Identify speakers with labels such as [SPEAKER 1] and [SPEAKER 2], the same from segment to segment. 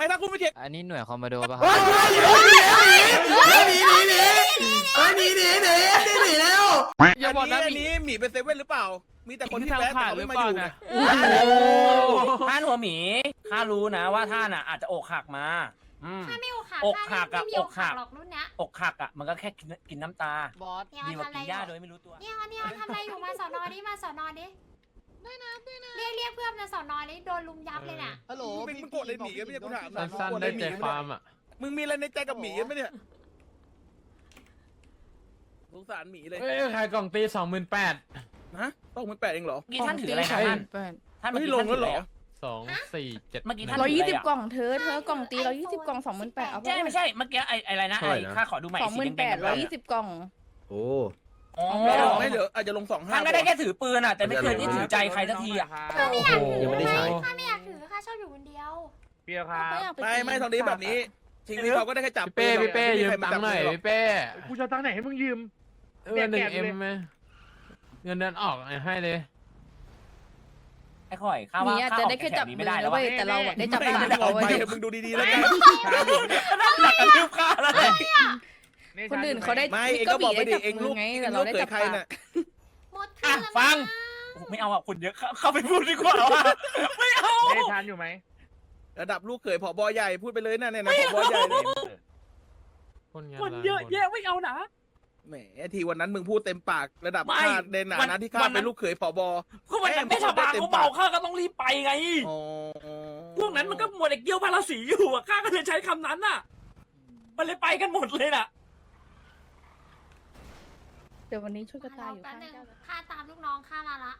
[SPEAKER 1] ไม่ถ้าคุณไม่เทค
[SPEAKER 2] อันนี้หน่วยคอมมานโดป่ะค
[SPEAKER 3] เฮ้
[SPEAKER 2] รับ
[SPEAKER 3] ยหนีหนีหนีหนีหนีเฮ้ยหนีหนีหนีหนีหนีแล้ว
[SPEAKER 1] อย่าบอกนะอันนี้หมีเป็นเซเว่นหรือเปล่า มีแต่คนที่แพ้แต่เขาไม่มาอยู่นะ
[SPEAKER 4] ท่านหัวหมีข้ารู้นะว่าท่านอะอาจจะอกหักมาอืม
[SPEAKER 5] ถ้าไม่อกหัก
[SPEAKER 4] อกหัก
[SPEAKER 5] ถ้า
[SPEAKER 4] อะ
[SPEAKER 5] ไม่มี
[SPEAKER 4] อกหัก
[SPEAKER 5] หรอกรุ่นเนี้ย
[SPEAKER 4] อกหักอะมันก็แค่กินกินน้ำตา
[SPEAKER 6] บอส
[SPEAKER 5] เนี่ย
[SPEAKER 4] ดีกว่า
[SPEAKER 5] ทำอะไร
[SPEAKER 4] กินหญ้า
[SPEAKER 5] อยู่
[SPEAKER 4] โดยไม่รู้ตัว
[SPEAKER 5] เนี่ยเนี่ยทำอะไรอยู่มาสอนอดิมาสอนอดิ เรียกเรียกเพื่อนมาสอนอดิโดนลุมยับเลยน่ะ
[SPEAKER 6] ฮัลโหล
[SPEAKER 1] มึงเป็นมึงโกรธเลยหนีกันไม่ใช่กูถามหน่อย
[SPEAKER 7] สั้นๆได้ใจความอะ
[SPEAKER 1] มึงมีอะไรในใจกับหมีไหมเนี่ยสงสารหมีเลย
[SPEAKER 7] เอ้ยขายกล่องตีสองหมื่นแปด
[SPEAKER 1] นะต้องมึงแปดเองเหรอ
[SPEAKER 4] เมื่อกี้ท่านถืออะไรครับท่านท่านเมื่อ
[SPEAKER 1] ไม่
[SPEAKER 4] กี้
[SPEAKER 1] ล
[SPEAKER 4] ท่างนถื
[SPEAKER 1] แล้ว
[SPEAKER 4] อ
[SPEAKER 1] เห
[SPEAKER 4] อะ
[SPEAKER 1] ร
[SPEAKER 4] ไร
[SPEAKER 1] อ
[SPEAKER 4] อะ
[SPEAKER 7] สองสี่เจ็ด
[SPEAKER 4] เมื่อกี้ท่าน
[SPEAKER 8] ร้อยยี่สิบ
[SPEAKER 4] ถืะไะ
[SPEAKER 8] กล่องเธอเธอกล่องตีร้อยยี่สิบกล่องสองหมื่นแปดเอาไป
[SPEAKER 4] ใช่ไม่ใช่เมื่อกี้ไอ้ไอ้อะไรนะไอ้ข้าขอดูใหม่
[SPEAKER 8] สองหมื่นแปด
[SPEAKER 4] สี
[SPEAKER 8] ร้อย
[SPEAKER 4] งๆ
[SPEAKER 8] ยี่สิบกล่อง
[SPEAKER 3] โอ้
[SPEAKER 4] อ๋อ
[SPEAKER 1] ไม่ลงไม่เดี๋ยวอาจจะลงสองห้า
[SPEAKER 4] ท่านก็ได้แค่ถือปืนอะแต่ไม่เคยได้ถือใจใครสักทีอะ
[SPEAKER 5] ข้าไม่อยากถือ
[SPEAKER 3] ยังไม่ได้ใช้
[SPEAKER 5] ข้าไม่อยากถือข้าชอบอยู่คนเดียว
[SPEAKER 6] เปียครับ
[SPEAKER 8] ก็อยากป
[SPEAKER 1] ไม่
[SPEAKER 8] ตี
[SPEAKER 1] ไม่ตอนนี้แบบนี้ทีนี้เขาก็ได้แค่จับ
[SPEAKER 7] พี่เป้พี่เป้
[SPEAKER 1] ไม่มี
[SPEAKER 7] ยืม
[SPEAKER 1] ใครมา
[SPEAKER 7] ตัง
[SPEAKER 1] จับ
[SPEAKER 7] ค์หน่อย
[SPEAKER 1] มือรก
[SPEAKER 7] พี่เป้
[SPEAKER 6] กูจะเอาตังค์ไหนให้มึงยืม
[SPEAKER 7] เออหนึ่งเอ็มไหมเงินเดือนออกให้เลย
[SPEAKER 4] ไอ้ข่อยข้า
[SPEAKER 8] หมี
[SPEAKER 4] ว่า
[SPEAKER 8] อาจ
[SPEAKER 4] ข้า
[SPEAKER 8] จะ
[SPEAKER 4] ออก
[SPEAKER 8] ได้
[SPEAKER 4] จาก
[SPEAKER 8] แค่
[SPEAKER 4] แถ
[SPEAKER 8] จั
[SPEAKER 4] ว
[SPEAKER 8] บ
[SPEAKER 4] นี้
[SPEAKER 8] มื
[SPEAKER 4] ไม่
[SPEAKER 8] อ
[SPEAKER 4] ได้แล้
[SPEAKER 8] นะ
[SPEAKER 4] วว่ะ
[SPEAKER 8] เว้ยแต่เราอะได้จับ
[SPEAKER 1] ไม่
[SPEAKER 8] ปาก
[SPEAKER 1] ได้อ
[SPEAKER 8] เขา
[SPEAKER 1] อกไป
[SPEAKER 8] เว้ย
[SPEAKER 1] มึงดูดีๆแล้วกัน
[SPEAKER 4] หลักกระทืบข้าแล้วเลย
[SPEAKER 8] คนอื่นเขาได้
[SPEAKER 1] ไม่เอง
[SPEAKER 8] ก็
[SPEAKER 1] ก็บ
[SPEAKER 8] บี
[SPEAKER 1] อกไป
[SPEAKER 8] ได้
[SPEAKER 1] ดิ
[SPEAKER 8] จับ
[SPEAKER 1] เอง
[SPEAKER 8] มื
[SPEAKER 1] ลู
[SPEAKER 8] อกไง
[SPEAKER 1] เอง
[SPEAKER 8] แต่
[SPEAKER 1] ลู
[SPEAKER 8] เรา
[SPEAKER 1] ก
[SPEAKER 8] ได้
[SPEAKER 1] เขย
[SPEAKER 8] จับ
[SPEAKER 1] ใคร
[SPEAKER 8] ปาก
[SPEAKER 1] น่ะ
[SPEAKER 5] หมด
[SPEAKER 4] อะ
[SPEAKER 5] คืนแล้ว
[SPEAKER 4] ฟัง
[SPEAKER 5] นะ
[SPEAKER 4] โอ้โหไม่เอาอะคุณเยอะเข้าเข้าไปพูดดีกว่าว่ะไม่เอา
[SPEAKER 6] เนทานอยู่ไหม
[SPEAKER 1] ระดับลูกเขยผอบอใหญ่พูดไปเลยนะเนี่ยนะผอบอใหญ่เลย
[SPEAKER 7] คนงาน
[SPEAKER 4] คนเยอะแยะไม่เอานะ
[SPEAKER 1] แหมทีวันนั้นมึงพูดเต็มปากระดับ
[SPEAKER 4] ไม่
[SPEAKER 1] ชาติในหนา
[SPEAKER 4] วัน
[SPEAKER 1] นะที่ข้า
[SPEAKER 4] วันนั้น
[SPEAKER 1] เป็นลูกเขยผอบอ
[SPEAKER 4] ก็วันนั้นไม่ชาวบ้านเขาเมาข้าก็ต้องรีบไปไง
[SPEAKER 1] อ๋อ
[SPEAKER 4] พวกนั้นมันก็มัวแต่เกี่ยวพาราสีอยู่อะข้าก็เลยใช้คำนั้นน่ะ มันเลยไปกันหมดเลยน่ะ
[SPEAKER 8] เดี๋ยววันนี้ช่วยกระตายอยู่
[SPEAKER 5] แป๊บ
[SPEAKER 8] ข้าง
[SPEAKER 5] นึง
[SPEAKER 8] เจ้า
[SPEAKER 5] ข้าตามลูกน้องข้ามาละ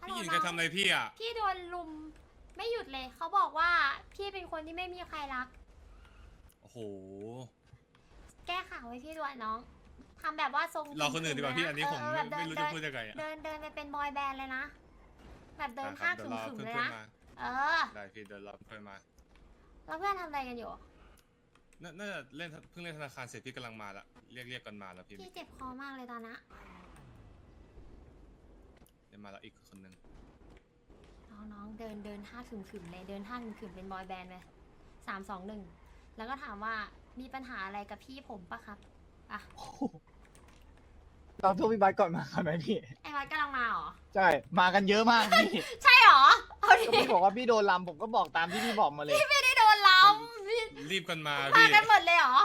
[SPEAKER 5] ฮัลโหล
[SPEAKER 9] พี่หญิง
[SPEAKER 5] น้
[SPEAKER 9] จะ
[SPEAKER 5] อง
[SPEAKER 9] ทำอะไรพี่อะ
[SPEAKER 5] พี่โดนลุมไม่หยุดเลย เขาบอกว่าพี่เป็นคนที่ไม่มีใครรัก
[SPEAKER 9] โอ้โห
[SPEAKER 5] แก้ข่าวไว้พี่ด้วยน้องทำแบบว่าทรง
[SPEAKER 9] รอคนอื่นดีกว่าพี่อันนี้ผม
[SPEAKER 5] เออ
[SPEAKER 9] ไม่
[SPEAKER 5] แบบ
[SPEAKER 9] ไม่รู้
[SPEAKER 5] เดิ
[SPEAKER 9] จะ
[SPEAKER 5] น
[SPEAKER 9] พูดยังไงอะ
[SPEAKER 5] เดินเดินไปเป็นบอยแบนด์เลยนะ แบบเดิน
[SPEAKER 9] ครั
[SPEAKER 5] ท่า
[SPEAKER 9] บ
[SPEAKER 5] ขึ
[SPEAKER 9] เดี๋ยวรอ
[SPEAKER 5] มๆ
[SPEAKER 9] เพื่
[SPEAKER 5] เล
[SPEAKER 9] อยน
[SPEAKER 5] นะ
[SPEAKER 9] ๆมา
[SPEAKER 5] เออ
[SPEAKER 9] ได้พี่เดี๋ยวรอเพื่อนมา
[SPEAKER 5] แล้วเพื่อนทำอะไรกันอยู่
[SPEAKER 9] น่าน่าจะเล่นเพิ่งเล่นธนาคารเสร็จพี่กำลังมาละเรียกเรียกกันมาแล้วพี่
[SPEAKER 5] พี่เจ็บคอมากเลยตอนนี้
[SPEAKER 9] เดี๋ยวมาแล้วอีกคนนึง
[SPEAKER 5] น้องๆเดินเดินท่าขึมๆเลยเดินท่าขึมๆเป็นบอยแบนด์เลยสามสองหนึ่งแล้วก็ถามว่ามีปัญหาอะไรกับพี่ผมปะครับอะ
[SPEAKER 6] เราโทรพี่บัสก่อนมาก่อนไหมพี่
[SPEAKER 5] ไอ้วัดกำลังมาเหรอ
[SPEAKER 6] ใช่มากันเยอะมากพี่
[SPEAKER 5] ใช่เหรอเอาดิ
[SPEAKER 6] ก็พี่บอกว่าพี่โดนลำผมก็บอกตามที่พี่บอกมาเลย
[SPEAKER 5] ไม่ได้โดนล้ำ พี่
[SPEAKER 9] รีบกันมา
[SPEAKER 5] มา
[SPEAKER 9] พี่
[SPEAKER 5] กันหมดเลยเหรอ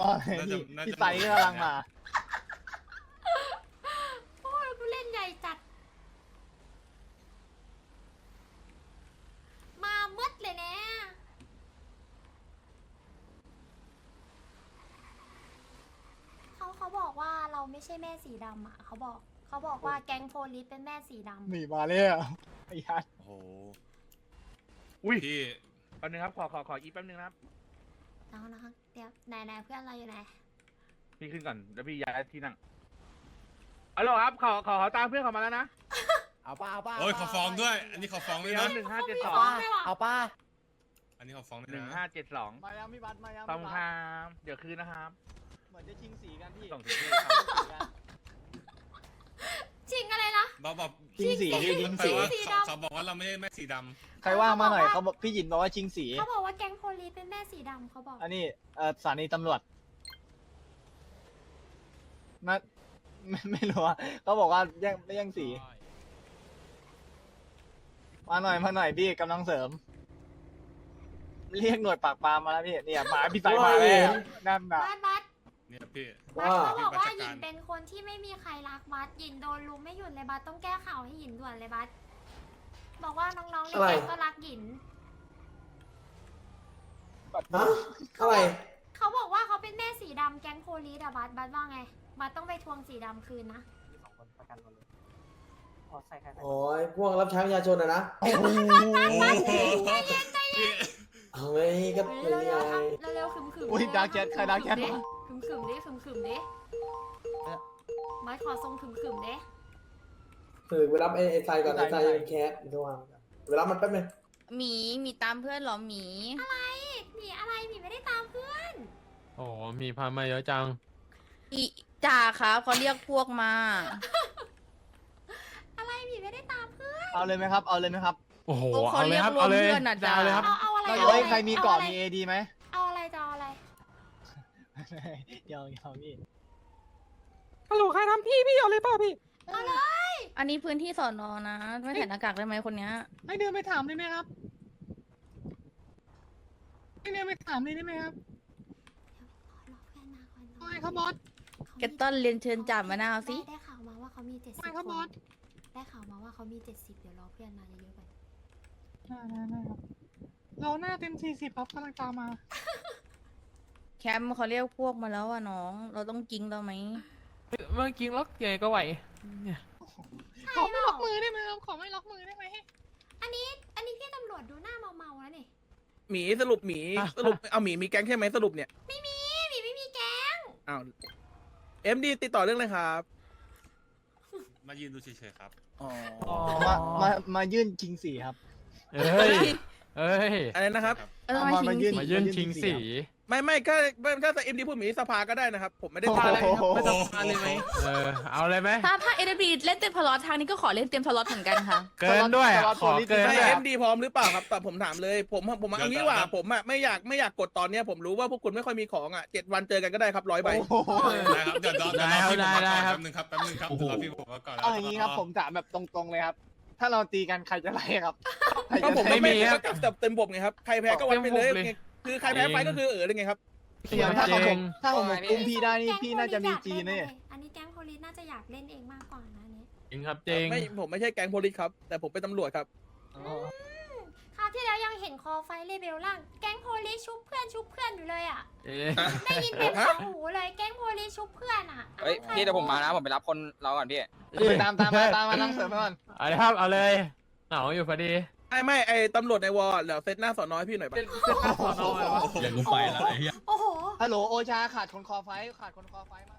[SPEAKER 6] ตอน
[SPEAKER 9] น่าจะ
[SPEAKER 6] พี่
[SPEAKER 9] น่าจะ
[SPEAKER 6] พี่ไซก็กำลังมา
[SPEAKER 5] โอ้ยกูเล่นใหญ่จัด มามืดเลยเนี่ยเขาเขาบอกว่าเราไม่ใช่แม่สีดำอะเขาบอกเขาบอกว่าแก๊งโพลิสเป็นแม่สีดำ
[SPEAKER 6] หนีมาเลยอะไอ้ยัด
[SPEAKER 9] โอ้โห
[SPEAKER 6] อุ้ย
[SPEAKER 9] พี่
[SPEAKER 6] แป๊บนึงครับขอขอขออีกแป๊บนึงนะครับ
[SPEAKER 5] น้องน้องเดี๋ยวไหนไหนเพื่อนเราอยู่ไหน
[SPEAKER 6] พี่ขึ้นก่อนแล้วพี่ย้ายที่นั่งเอาหรอครับขอขอขอตามเพื่อนเขามาแล้วนะ
[SPEAKER 3] เอาป้าเอาป้า
[SPEAKER 9] โอ้ยขอฟ้องด้วย อันนี้ขอฟ้องด้วย
[SPEAKER 6] เดี๋ยว
[SPEAKER 9] นะ
[SPEAKER 6] หนึ่งห้าเจ็ดส
[SPEAKER 5] เขา
[SPEAKER 6] อง
[SPEAKER 5] มีฟ้องด้วยว่ะ
[SPEAKER 3] เอาป้า
[SPEAKER 9] อันนี้ขอฟ้องด้วย
[SPEAKER 6] หนึ่ง
[SPEAKER 9] นะ
[SPEAKER 6] ห้าเจ็ดสองมายังพี่บัสมายังต้องครับเดี๋ยวคืนนะครับเหมือนจะชิงสีกันพี่ส่งถึงที่ครับ
[SPEAKER 5] จริงอะไรนะ
[SPEAKER 9] บอกบอก
[SPEAKER 6] ชิงสีพี่ชิงสี
[SPEAKER 9] แปลว่า
[SPEAKER 5] สี
[SPEAKER 9] เขา
[SPEAKER 5] ดำ
[SPEAKER 9] เขาบอกว่าเราไม่ใช่แม่สีด
[SPEAKER 6] ใครว่างมาหน่อยเขาบอกพี่หยินบอกว่าชิงสี
[SPEAKER 5] เขาบอกว่าแก๊งโพลิสเป็นแม่สีดำเขาบอก
[SPEAKER 6] อันนี้เอ่อสถานีตำรวจน่าไม่ไม่รู้อะเขาบอกว่าแย่งไม่แย่งสี มาหน่อยมาหน่อยพี่กำลังเสริม เรียกหน่วยปากปรามมาแล้วพี่เนี่ยหมาพี่สายมาแล้วนั่นน่ะ
[SPEAKER 5] บัสบัสำ
[SPEAKER 9] เนี่ยพี่
[SPEAKER 5] บัสเขาบอกว่า
[SPEAKER 9] ว่า
[SPEAKER 5] หยินเป็นคนที่ไม่มีใครรักบัสหยินโดนลุมไม่หยุดเลยบัสต้องแก้ข่าวให้หยินด่วนเลยบัสบอกว่าน้องๆในแก๊งก็รักหยิน
[SPEAKER 3] ฮะอะไร
[SPEAKER 5] เขาบอกว่าเขาเป็นแม่สีดำแก๊งโพลีสอะบัสบัสว่าไง บัสต้องไปทวงสีดำคืนนะ
[SPEAKER 3] โอ้ยพวกรับใช้ประชาชนอะนะ
[SPEAKER 9] โอ้โหพี่
[SPEAKER 3] เอาไงก็
[SPEAKER 5] เร็
[SPEAKER 3] เป็น
[SPEAKER 5] ว
[SPEAKER 3] ไง
[SPEAKER 5] ๆครับเร็วๆขึมๆ
[SPEAKER 6] อุ้ยดาร์กแคทใครดาร์กแคท
[SPEAKER 5] ดิขึมๆ ดิขึมๆดิบัสขอทรงขึมๆดิ
[SPEAKER 3] คือไปรับไอ้ไอ้ไซก่อนไอ้ไซเป็นแคสระวังไปรับมันแป๊บนึง
[SPEAKER 8] หมีหมีตามเพื่อนเหรอหมี
[SPEAKER 5] หมีอะไรหมีไม่ได้ตามเพื่อน
[SPEAKER 7] โอ้โหมีพามาเยอะจัง
[SPEAKER 8] อีจ่าครับเขาเรียกพวกมา
[SPEAKER 5] อะไรหมีไม่ได้ตามเพื่อน
[SPEAKER 6] เอาเลยไหมครับ เอาเลยไหมครับ
[SPEAKER 7] โอ้โห
[SPEAKER 8] โอ้เขา
[SPEAKER 7] เอาเลยครับ
[SPEAKER 8] เรียก
[SPEAKER 7] เอาเลย
[SPEAKER 8] รวมเพื่อนน่ะ
[SPEAKER 7] จะเอาเลยครับ
[SPEAKER 5] เอาเอาอะไรอะไร
[SPEAKER 6] เฮ้
[SPEAKER 5] เอาอะไร
[SPEAKER 6] ยใครมีเกาะ
[SPEAKER 5] เอาอะไร
[SPEAKER 6] มีเอดีไหม ยาวยาวพี่
[SPEAKER 5] เอาเลย
[SPEAKER 8] อันนี้พื้นที่สอนอนะ ไม่ใส่หน้ากากได้ไหมคนเนี้ย
[SPEAKER 6] ให้เดินไปถามได้ไหมครับให้เดินไปถามเลยได้ไหมครับ
[SPEAKER 5] รอเพื่อนมาก่อน
[SPEAKER 6] ไม่ครับบอส
[SPEAKER 8] เกตตันเรียนเชิญจ่ามะนาวสิ
[SPEAKER 5] ได้ได้ข่าวมาว่าเขามีเจ็ดสิบ
[SPEAKER 6] ไม่ครับ
[SPEAKER 5] ค
[SPEAKER 6] บอส
[SPEAKER 5] นได้ข่าวมาว่าเขามีเจ็ดสิบเดี๋ยวรอเพื่อนมาเยอะๆก่อน
[SPEAKER 6] ได้ได้ได้ครับ เราหน้าเต็มสี่สิบครับกำลังตามมา
[SPEAKER 8] แคมป์เขาเรียกพวกมาแล้วอะน้อง เราต้องกิ้งเราไหม
[SPEAKER 7] เมื่อกี้ล็อกยังไงก็ไหวเนี่ย
[SPEAKER 6] ขอไม่ล็อกมือได้ไหมครับ ขอไม่ล็อกมือได้ไหม
[SPEAKER 5] อันนี้ อันนี้พี่ตำรวจดูหน้าเมาๆแล้วนี่
[SPEAKER 1] หมีสรุปหมีสรุปเอาหมีมีแก๊งใช่ไหมสรุปเนี่ย
[SPEAKER 5] ไม่มีหมีไม่มีแก๊ง
[SPEAKER 1] อ้าวเอ็มดีติดต่อเรื่องอะไรครับ
[SPEAKER 9] มายืนดูเฉยๆครับ
[SPEAKER 1] อ๋อ
[SPEAKER 6] มา มา มายื่นชิงสีครับ
[SPEAKER 7] เอ้ยเอ้ย
[SPEAKER 1] อะไรนะครับ
[SPEAKER 8] เออ
[SPEAKER 6] เอา
[SPEAKER 8] มา
[SPEAKER 6] มา
[SPEAKER 8] ชิง
[SPEAKER 6] มายื่น
[SPEAKER 8] สิ
[SPEAKER 7] มายื่นชิงสี
[SPEAKER 1] ไม่ไม่ก็ถ้าถ้าเอ็มดีพูดหมีสภาก็ได้นะครับ ผมไม่ได้
[SPEAKER 6] โอ้โห
[SPEAKER 1] พาอะไรครับ
[SPEAKER 7] ไม่ต้องการเลยไหมเออ เอาเลยไหม
[SPEAKER 8] ถ้าถ้าเอเดบีเล่นเต็มพลอตทางนี้ก็ขอเล่นเต็มพลอตเหมือนกันค่ะ
[SPEAKER 7] เกินด้วยอะขอเกิน
[SPEAKER 1] ไม่
[SPEAKER 7] ด้วย
[SPEAKER 1] เอ็
[SPEAKER 7] อะ
[SPEAKER 1] มดีพร้อมหรือเปล่าครับแต่ผมถามเลย ผมผมเอางี้ว่า
[SPEAKER 9] เดี๋ยว
[SPEAKER 1] ผมอะไม่อยากไม่อยากกดตอนเนี้ยผมรู้ว่าพวกคุณไม่ค่อยมีของอะเจ็ดวันเจอกันก็ได้ครับร้อยใบ
[SPEAKER 6] โอ้โห
[SPEAKER 9] ได้ครับเดี๋ยวรอเดี๋ยวรอพี่ผมมาก่อนแป๊บนึงครับแป๊บนึงครับเดี๋ยวรอพี่ผมมาก่อน
[SPEAKER 6] เอาอย่างนี้ครับผมถามแบบตรงๆเลยครับ ถ้าเราตีกันใครจะไล่ครับใคร
[SPEAKER 1] ก็
[SPEAKER 6] จะ
[SPEAKER 1] ผม
[SPEAKER 6] ไล่
[SPEAKER 1] ไม่
[SPEAKER 7] มี
[SPEAKER 1] มี
[SPEAKER 7] ค
[SPEAKER 1] ค
[SPEAKER 7] รั
[SPEAKER 1] รับบจับเต็มบบไงครับใครแพ้ก็วันไปเลย
[SPEAKER 7] เต็มบบเลย
[SPEAKER 1] ไงคือใครแพ้ไปก็คือเออเลยไงครับ
[SPEAKER 6] เดี๋ยวถ้า
[SPEAKER 7] จริ
[SPEAKER 6] ผม
[SPEAKER 7] ง
[SPEAKER 6] ถ้าผมกุมพี่ได้นี่
[SPEAKER 5] แก๊ง
[SPEAKER 6] พี่น่าจะมี
[SPEAKER 5] โพ
[SPEAKER 6] จี
[SPEAKER 5] ลิส
[SPEAKER 6] น
[SPEAKER 5] อยาก
[SPEAKER 6] เนี่ย
[SPEAKER 5] ล่อันนี้แก๊งโพลิสน่าจะอยากเล่นเองมากกว่านะอันนี้
[SPEAKER 7] จริงครับจริง
[SPEAKER 1] ไม่ผมไม่ใช่แก๊งโพลิสครับ แต่ผมเป็นตำรวจครับ
[SPEAKER 5] คราว ที่แล้วยังเห็นคอไฟเลเบลล่าง แก๊งโพลิสชุบเพื่อนชุบเพื่อนอยู่เลยอะ
[SPEAKER 7] เอ๊ะ
[SPEAKER 5] ได้ยินเต็มสองหูเลยแก๊งโพลิสชุบเพื่อนอะ
[SPEAKER 2] เฮ้ย
[SPEAKER 5] ใคร
[SPEAKER 2] พี่เดี๋ยวผมมานะผมไปรับคนเราก่อนพี่
[SPEAKER 6] ไปตามตามมาตามมานั่งเสริมมาก่อน
[SPEAKER 7] เอาเลยครับเอาเลยเหงาอยู่พอดี
[SPEAKER 1] ไม่ไม่ไอตำรวจในวอร์เดี๋ยวเซตหน้าสอนน้อยพี่หน่อยปะ
[SPEAKER 7] เป็นเป็นหน้าสอนอเลยวะ
[SPEAKER 9] อย่าลุกไปละไอ้เหี้ย
[SPEAKER 5] โอ้โห
[SPEAKER 6] ฮัลโหลโอชาขาดคนคอไฟขาดคนคอไฟมา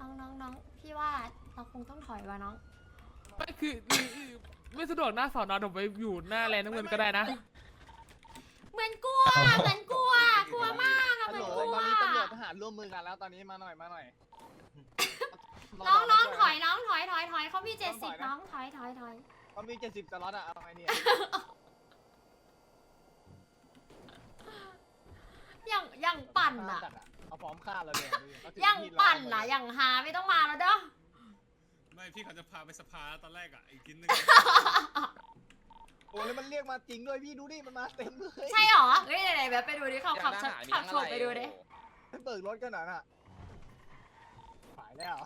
[SPEAKER 5] น้องน้องน้องพี่ว่าเราคงต้องถอยว่ะน้อง
[SPEAKER 7] ไม่คือ ไม่สะดวกหน้าสอนอผมไปอยู่หน้าแลนด์น้ำเงินก็ได้นะ
[SPEAKER 5] เหมือนกลัวเหมือนกลัว กลัวมากอะ
[SPEAKER 6] ฮัล
[SPEAKER 5] เห
[SPEAKER 6] โห
[SPEAKER 5] มื
[SPEAKER 6] ล
[SPEAKER 5] อนกลัว
[SPEAKER 6] ตอนนี้ตำรวจทหารร่วมมือกันแล้วตอนนี้มาหน่อยมาหน่อย
[SPEAKER 5] น้องน้องถอยน้องถอยถอยถอยเขามีเจ็ดสิบน้องถอยถอยถอย
[SPEAKER 6] เขามีเจ็ดสิบสล็อตอะเอาไงเนี่ย
[SPEAKER 5] อย่างอย่างปั่นอะ
[SPEAKER 6] เอาพร้อมฆ่าเราเลยดูดิเขาถื
[SPEAKER 5] อย่าง
[SPEAKER 6] มีด
[SPEAKER 5] ปั่น
[SPEAKER 6] ร
[SPEAKER 5] อะอย่างหาไม่ต้องมาแล้วเด้อ
[SPEAKER 9] ไม่พี่เขาจะพาไปสภาตอนแรกอะอีกทีนึง
[SPEAKER 6] โอ้แล้วมันเรียกมาจริงด้วยพี่ดูดิมันมาเต็มเลย
[SPEAKER 5] ใช่หรอเฮ้ยไหนๆแบบไปดูดิขับขับ
[SPEAKER 2] เดี๋ยวนะ
[SPEAKER 5] ขับ
[SPEAKER 2] หามี
[SPEAKER 5] โฉบ
[SPEAKER 2] อะไร
[SPEAKER 5] ไปดูดิ
[SPEAKER 6] เปิดรถกันหน่อยน่ะขายแล้ว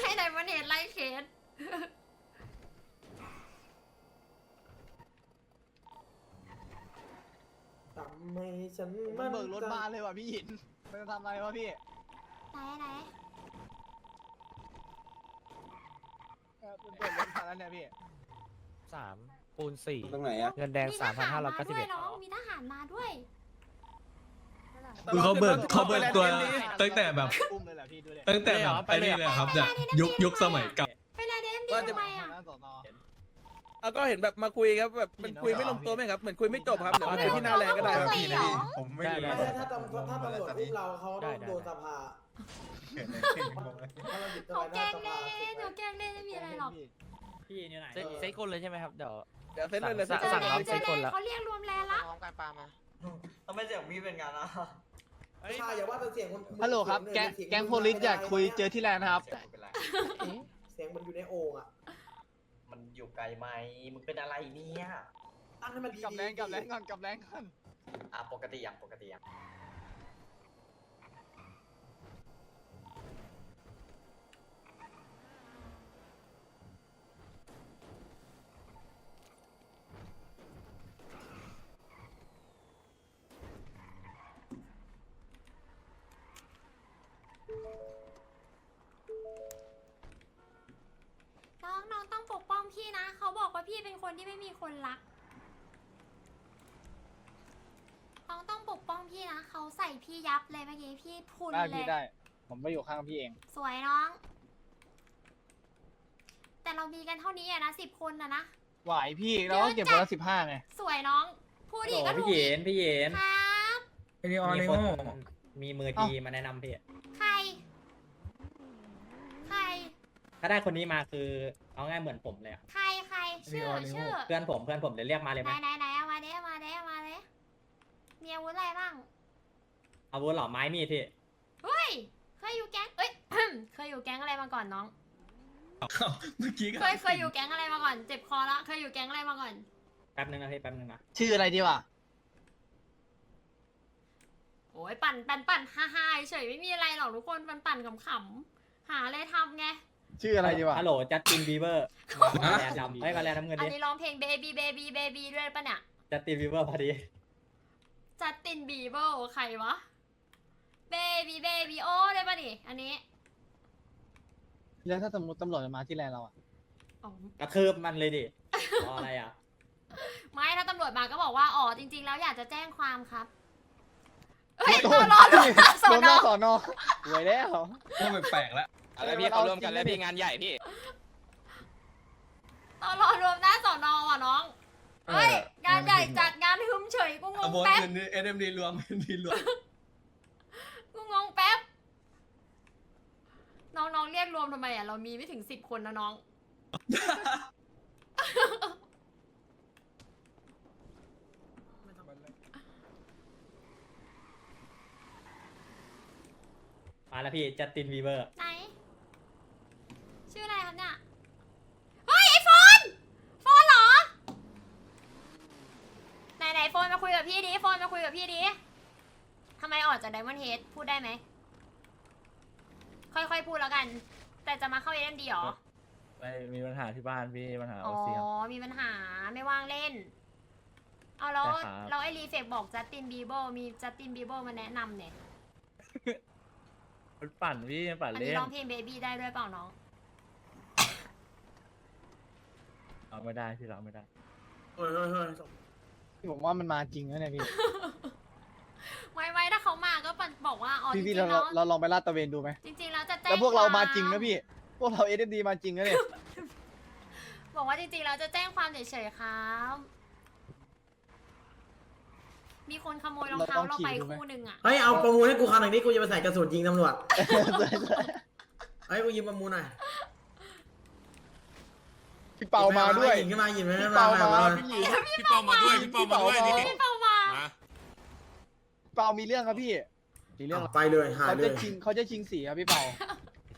[SPEAKER 5] ให้ไหนมันเห็นไล่เคส
[SPEAKER 3] ทำให้ฉัน
[SPEAKER 6] มันเบิกรถมาเลยว่ะพี่หินมันจะทำอะไรวะพี่
[SPEAKER 5] ไหนไหน
[SPEAKER 6] เออมันเบิกรถมาแล้วเนี่ยพี่
[SPEAKER 7] สามปูนสี่
[SPEAKER 10] ตรงไหนอะ
[SPEAKER 7] เงินแดง
[SPEAKER 5] มี
[SPEAKER 7] สามพันห้าร้อย
[SPEAKER 5] ท
[SPEAKER 7] เก้า
[SPEAKER 5] ห
[SPEAKER 7] สิบ
[SPEAKER 5] มาด้ว
[SPEAKER 7] เอ็
[SPEAKER 5] ย
[SPEAKER 7] ด
[SPEAKER 5] น้องมีทหารมาด้วย
[SPEAKER 1] คือเขาเบิกเขาเบิกตัว
[SPEAKER 6] ตั้งแต่แบบ อุ้มเลยแหละพี่ดูดิ
[SPEAKER 7] ตั้งแต่แบบไปเลยครับ
[SPEAKER 5] เนี่ยยุคยุคสมัยเก่าไปเลยเดมดี
[SPEAKER 1] ว่าจะ
[SPEAKER 5] ทำไมอะ
[SPEAKER 6] หน้าสอนอ
[SPEAKER 1] เอาก็เห็นแบบมาคุยครับแบบมันคุยไม่ลงตัวไหมครับเหมือนคุยไม่จบครับเดี๋ยวมาคุยที่หน้าแรงก็ได้ครับ
[SPEAKER 5] พี่นะ
[SPEAKER 10] ผมไม่
[SPEAKER 7] ได้
[SPEAKER 10] รู้
[SPEAKER 7] ได้
[SPEAKER 3] ไม่ถ้าตำถ้าตำรวจอุ้มเราเขาต้องโดนสภา ถ้าเราหยิบ
[SPEAKER 5] ห
[SPEAKER 3] ตัว
[SPEAKER 5] นู
[SPEAKER 3] ไปห
[SPEAKER 5] แก
[SPEAKER 3] น้า
[SPEAKER 5] ล้ง
[SPEAKER 3] สภา
[SPEAKER 5] เล่นหนูแกล้งเล่นไม่มีอะไรหรอก
[SPEAKER 6] พี่เนี่ยไหน
[SPEAKER 7] เซ็กคนเลยใช่ไหมครับเดี๋ยว
[SPEAKER 1] เดี๋ยวเซตเลยเลย
[SPEAKER 7] สั่
[SPEAKER 1] เซต
[SPEAKER 7] ง
[SPEAKER 1] เลย
[SPEAKER 7] สั่งรับ
[SPEAKER 5] เจ
[SPEAKER 7] ใช้
[SPEAKER 5] อ
[SPEAKER 7] คน
[SPEAKER 5] แล
[SPEAKER 7] ละ
[SPEAKER 5] เขาเรียกรวมแลละ
[SPEAKER 2] พร้อมกันปามา
[SPEAKER 10] ทำไมเสียงพี่เป็นงานนะ
[SPEAKER 3] สภาอย่าว่าแต่เสียงคน
[SPEAKER 6] ฮัลโหลครับแก๊งแก๊งโพลิสอยากคุยเจอที่แลนด์นะครับ
[SPEAKER 10] เสียงเป็นไร
[SPEAKER 3] เสียงมันอยู่ในโอ่งอะ
[SPEAKER 10] มันอยู่ไกลไหมมึงเป็นอะไรเนี่ย
[SPEAKER 3] ตั้งให้มันดี
[SPEAKER 6] กับแรงกับแรงก่อนกับแรงก่อน
[SPEAKER 10] อะปกติอย่างปกติอย่า
[SPEAKER 5] ง พี่นะ เขาบอกว่าพี่เป็นคนที่ไม่มีคนรักน้องต้องปกป้องพี่นะ เขาใส่พี่ยับเลยเมื่อกี้พี่พุน
[SPEAKER 6] ได้
[SPEAKER 5] เล
[SPEAKER 6] พี่
[SPEAKER 5] ย
[SPEAKER 6] ได้ ผมไปอยู่ข้างพี่เอง
[SPEAKER 5] สวยน้อง แต่เรามีกันเท่านี้อะนะสิบคนนะนะ
[SPEAKER 6] ไหวพี่เราก็เก็บคนละสิบห้าไง
[SPEAKER 5] สวยน้อง พูดอีกก็ถูก
[SPEAKER 10] พี่เย็นพี่เย็น
[SPEAKER 5] ครับ
[SPEAKER 10] มีคนมีมือดีมาแนะนำพี่
[SPEAKER 5] ใคร ใคร
[SPEAKER 10] ถ้าได้คนนี้มาคือเอาง่ายเหมือนผมเลยอะ
[SPEAKER 5] ใครใครชื่อชื่อ
[SPEAKER 10] เพื่อนผมเพื่อนผมเดี๋ยวเรียกมาเลยไห
[SPEAKER 5] ไห
[SPEAKER 10] ม
[SPEAKER 5] นไหนไหนเอามาเด้เอามาเด้มีอาวุธอะไรบ้าง
[SPEAKER 10] อาวุธเหรอไม้มีดพี่
[SPEAKER 5] เฮ้ยเคยอยู่แก๊งเอ้ย เคยอยู่แก๊งอะไรมาก่อนน้อง
[SPEAKER 10] เมื่อกี้ก็
[SPEAKER 5] เคยเคยอยู่แก๊งอะไรมาก่อน เจ็บคอละเคยอยู่แก๊งอะไรมาก่อน
[SPEAKER 10] แป๊บนึงนะพี่แป๊บนึงนะ
[SPEAKER 6] ชื่ออะไรดีวะ
[SPEAKER 5] โอ้ยปั่นปั่นปั่นฮ่าฮ่าเฉยไม่มีอะไรหรอกทุกคนปั่นปั่นขำๆหาอะไรทำไง
[SPEAKER 6] ชื่ออะไรดีวะ
[SPEAKER 10] ฮัลโหลจัสตินบีเบอร์มาแลนดำไม่มาแลนน้ำเงิน
[SPEAKER 5] อัน
[SPEAKER 10] ดิ
[SPEAKER 5] นี้ร้องเพลง baby baby baby ด้วยปะเนี่ย
[SPEAKER 10] จัสตินบีเบอร์พอดี
[SPEAKER 5] จัสตินบีเบอร์ใครวะ baby baby โอ้ได้ปะนี่อันนี้
[SPEAKER 6] แล้วถ้าสมมติตำรวจจะมาที่แลนด์เราอะ
[SPEAKER 5] อ๋อ
[SPEAKER 10] กระทืบมันเลยดิรออะไรอะ
[SPEAKER 5] ไม่ถ้าตำรวจมาก็บอกว่าอ๋อจริง ๆ แล้วอยากจะแจ้งความครับเฮ้ย
[SPEAKER 6] โด
[SPEAKER 5] ตัวนรอดูสอ
[SPEAKER 6] โดนห
[SPEAKER 5] น
[SPEAKER 6] น้า
[SPEAKER 5] อ
[SPEAKER 6] สอนอรวยแล้ว
[SPEAKER 2] แปลกแล้ว อะไรพี่เขารวมกันแล้วพี่งานใหญ่พี่
[SPEAKER 5] ตอนรอรวมหน้าสอนอว่ะน้องเฮ้ยงานใหญ่จัดงานฮึมเฉยกูงงแป๊บ
[SPEAKER 10] เอ็มดีรวมเอ็มดีรวม
[SPEAKER 5] กูงงแป๊บ น้องๆเรียกรวมทำไมอะเรามีไม่ถึงสิบคนนะน้อง
[SPEAKER 10] มาแล้วพี่จัสตินบีเบอร์
[SPEAKER 5] ไหน ชื่ออะไรครับเนี่ย เฮ้ย ไอโฟน โฟนเหรอ ไหนไหนโฟนมาคุยกับพี่ดิ โฟนมาคุยกับพี่ดิทำ ไมออกจากไดมอนด์เฮดพูดได้ไหม ค่อยๆพูดแล้วกัน แต่จะมาเข้าเอ็มดีหรอ
[SPEAKER 1] ไม่มีปัญหาที่บ้านพี่ปัญหา
[SPEAKER 5] อ๋อมีปัญหาไม่ว่างเล่น เอาแล้ว
[SPEAKER 1] ใช่ครับ
[SPEAKER 5] เราไอรีเฟกบอกจัสตินบีเบอร์มีจัสตินบีเบอร์มาแนะนำเนี่ย
[SPEAKER 1] มันปั่นพี่มันปั่น
[SPEAKER 5] อัน
[SPEAKER 1] เล่
[SPEAKER 5] นี้
[SPEAKER 1] น
[SPEAKER 5] ร้องเพลงเบบี้ได้ด้วยเปล่าน้อง
[SPEAKER 1] เอาไม่ได้พี่เราไม่ได้
[SPEAKER 3] เฮ้ยเฮ้ยเฮ้ย
[SPEAKER 6] ผมว่ามันมาจริงนะเนี่ยพี่
[SPEAKER 5] ไม่ไม่ถ้าเขามาก็ บอกว่าอ๋อจ
[SPEAKER 6] พี่
[SPEAKER 5] ริ
[SPEAKER 6] พี่
[SPEAKER 5] ง
[SPEAKER 6] เรา
[SPEAKER 5] ๆแล้ว
[SPEAKER 6] เราลองไปลาดตระเวนดูไหม
[SPEAKER 5] จริงๆแล้วจะแจ้ง
[SPEAKER 6] แล้วพวกเรา
[SPEAKER 5] ค
[SPEAKER 6] มาจริงนะพี่ พวกเราเอ d ดีมาจริงนะเนี่ย
[SPEAKER 5] บอกว่าจริงๆแล้วจะแจ้งความเฉยๆครับ มีคนขโมยรองเท้า
[SPEAKER 6] เราต้
[SPEAKER 5] เรา
[SPEAKER 6] องขี่
[SPEAKER 5] ไป
[SPEAKER 6] ดูไหม
[SPEAKER 5] คู่หนึ่งอะ
[SPEAKER 3] เฮ้ยเอาประมูลให้กูคันหนึ่งนี่กูจะไปใส่กระสุนยิงตำรวจเฮ้ยกูยิงประมูลหน่อย
[SPEAKER 6] พี่เปามาด้วย
[SPEAKER 3] ยิงขึ้นมายิงขึ้น
[SPEAKER 6] พี่
[SPEAKER 3] มา
[SPEAKER 6] เปามา
[SPEAKER 3] มา
[SPEAKER 6] พี่หลี
[SPEAKER 9] พี่เปามาด้วยพี่เปามาด้วยนี่
[SPEAKER 5] พี่เปามา
[SPEAKER 9] มา
[SPEAKER 6] เปามีเรื่องครับพี่มี เรื่อง
[SPEAKER 3] ไปเลยหาย
[SPEAKER 6] เขา
[SPEAKER 3] เล
[SPEAKER 6] จะ
[SPEAKER 3] ย
[SPEAKER 6] ชิงเขาจะชิงสีครับพี่เปา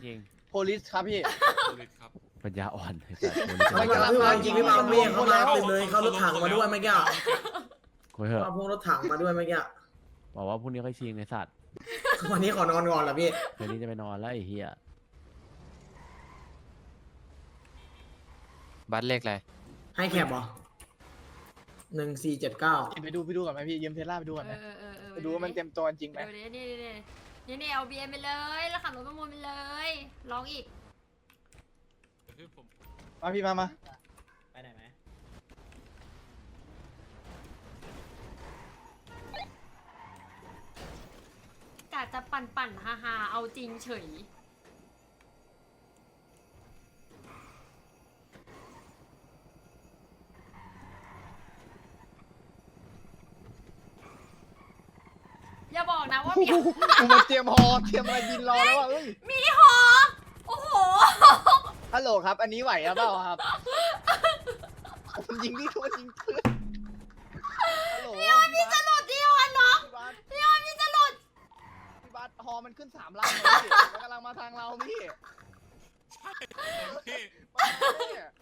[SPEAKER 11] จริง
[SPEAKER 6] โพลิสครับพี่
[SPEAKER 9] โควิดครับ
[SPEAKER 11] ปัญญาอ่อนไอ้สัตว์
[SPEAKER 3] ไม่กล้าพี่มายิงพี่มาเมียเขามาเต็มเลยเขารถถังมาด้วยเมื่อกี้
[SPEAKER 11] คุยเถอะ
[SPEAKER 3] เอาพวกรถถังมาด้วยเมื่อกี้
[SPEAKER 11] บอกว่าพรุ่งนี้ค่อยชิงไอ้สัตว์
[SPEAKER 3] วันนี้ขอนอนก่อนเหรอพี่
[SPEAKER 11] คืนนี้จะไปนอนแล้วไอ้เหี้ย
[SPEAKER 2] บัตรเลขอะไร
[SPEAKER 3] ให้แคบเหรอหนึ่งสี่เจ็ดเก้า
[SPEAKER 6] ไปดูไปดูก่อนไหมพี่ยืมเทสลาไปดูก่อนไหม
[SPEAKER 5] เออเออเออ
[SPEAKER 6] ไปดูว่ามันเต็มตัวจริงไหม
[SPEAKER 5] เดี๋ยวนี่นี่นี่นี่นี่เอาเบียร์ไปเลยแล้วขับรถประมูลไปเลยร้องอีก
[SPEAKER 9] เดี๋ยวผม
[SPEAKER 6] มาพี่มามา
[SPEAKER 10] ไปไหนไหม
[SPEAKER 5] กะจะปั่นปั่นๆฮาฮาๆเอาจริงเฉยอย่าบอ กนะว่ามี
[SPEAKER 6] กูมาเตรียมฮอเตรียมอะไรบินรอแล้วอะเอ้ย
[SPEAKER 5] มีหอโอ้โห
[SPEAKER 6] ฮัลโหลครับ อันนี้ไหวหรือเปล่าครับมันยิงที่ตัวยิงเพื่อนฮัลโหลพี่ออนพี่
[SPEAKER 5] จะหลุดดิออนน้อง
[SPEAKER 6] บัส
[SPEAKER 5] พี่ออนพี่จะหลุด
[SPEAKER 6] พี่บัสฮอมันขึ้นสามลำเลยพี่มันกำลังมาทางเราพี่
[SPEAKER 9] พี่
[SPEAKER 6] มันมาเนี่ยมัน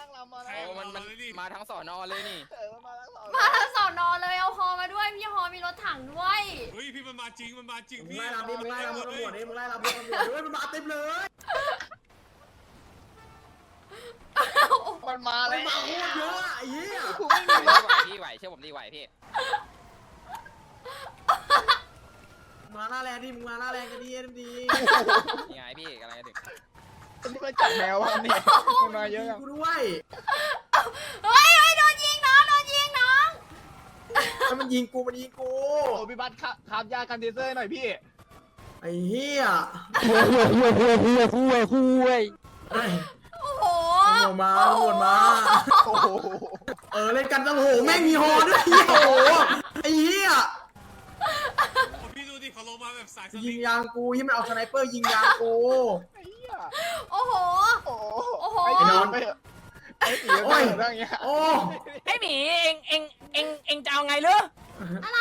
[SPEAKER 6] ตั้งลำมาแล้ว
[SPEAKER 9] ใคร
[SPEAKER 2] โอ้มันมัน
[SPEAKER 9] เอาเลยดิ
[SPEAKER 2] มาทั้งสอนอเลยนี่
[SPEAKER 6] เออมันมาทั้งสอง
[SPEAKER 5] มาทางสอนอเลยเอาฮอมาด้วยพี่ฮอมีรถถังด้วย
[SPEAKER 9] เฮ้ยพี่มันมาจริงมันมาจริง
[SPEAKER 3] มึง
[SPEAKER 9] พี่
[SPEAKER 3] ไล่รับดิมึงไล่รับพวกตำรวจดิมึงไล่รับพวกตำรวจด้วยมันมาเต็มเลย
[SPEAKER 6] มันมา
[SPEAKER 3] มั
[SPEAKER 6] แล้
[SPEAKER 3] น
[SPEAKER 6] ว
[SPEAKER 3] มาโคตรเยอะอะไอ้เหี้ย
[SPEAKER 6] กูไม่มี
[SPEAKER 2] ไหวพี่ไหวเชื่อผมดีไหวพี่
[SPEAKER 3] มาหน้าแรงดิมึงมาหน้าแรงกันดิเอ็มดี
[SPEAKER 2] นี่ไงพี่กำลังจะถึง
[SPEAKER 6] อันนี้มันจับแมววะเนี่ยมันมาเยอะอะ
[SPEAKER 3] กูด้วย
[SPEAKER 5] เฮ้ยเฮ้ยโดนยิงน้องโดนยิงน้อง
[SPEAKER 3] ถ้ามันยิงกูมันยิงกู
[SPEAKER 6] โอ้พี่บัสครับครับยากันเทเซอร์หน่อยพี่
[SPEAKER 3] ไอ้เหี้ย
[SPEAKER 11] คุยคุยคุยคุยคุยคุยคุย
[SPEAKER 3] เฮ้ย
[SPEAKER 5] โอ้โห
[SPEAKER 3] ตำรวจมาตำรวจมา
[SPEAKER 6] โอ้โห
[SPEAKER 3] เออเล่นกันตำรวจแม่งมีฮอด้วยเหี้ยโอ้โหไอ้เหี้ย
[SPEAKER 9] โอ้พี่ดูดิเขาลงมาแบบสายส
[SPEAKER 3] ยิ
[SPEAKER 9] ลิ
[SPEAKER 3] ง
[SPEAKER 9] ง
[SPEAKER 3] ยางกูยี่มันเอาสไนเปอร์ยิงยางกู
[SPEAKER 6] ไอ้เหี้ย
[SPEAKER 5] โอ้โห
[SPEAKER 6] โอ้โห
[SPEAKER 5] โอ้โห
[SPEAKER 6] ไอ้นอนไปเถอะไอ้ตี
[SPEAKER 3] โอ้
[SPEAKER 6] ไป
[SPEAKER 3] ย
[SPEAKER 6] เถอะเรื่องเงี้ย
[SPEAKER 3] โอ้
[SPEAKER 4] ไอ้หมีเองเองเองเองจะเอาไงเลือ
[SPEAKER 3] เอะ
[SPEAKER 5] ไร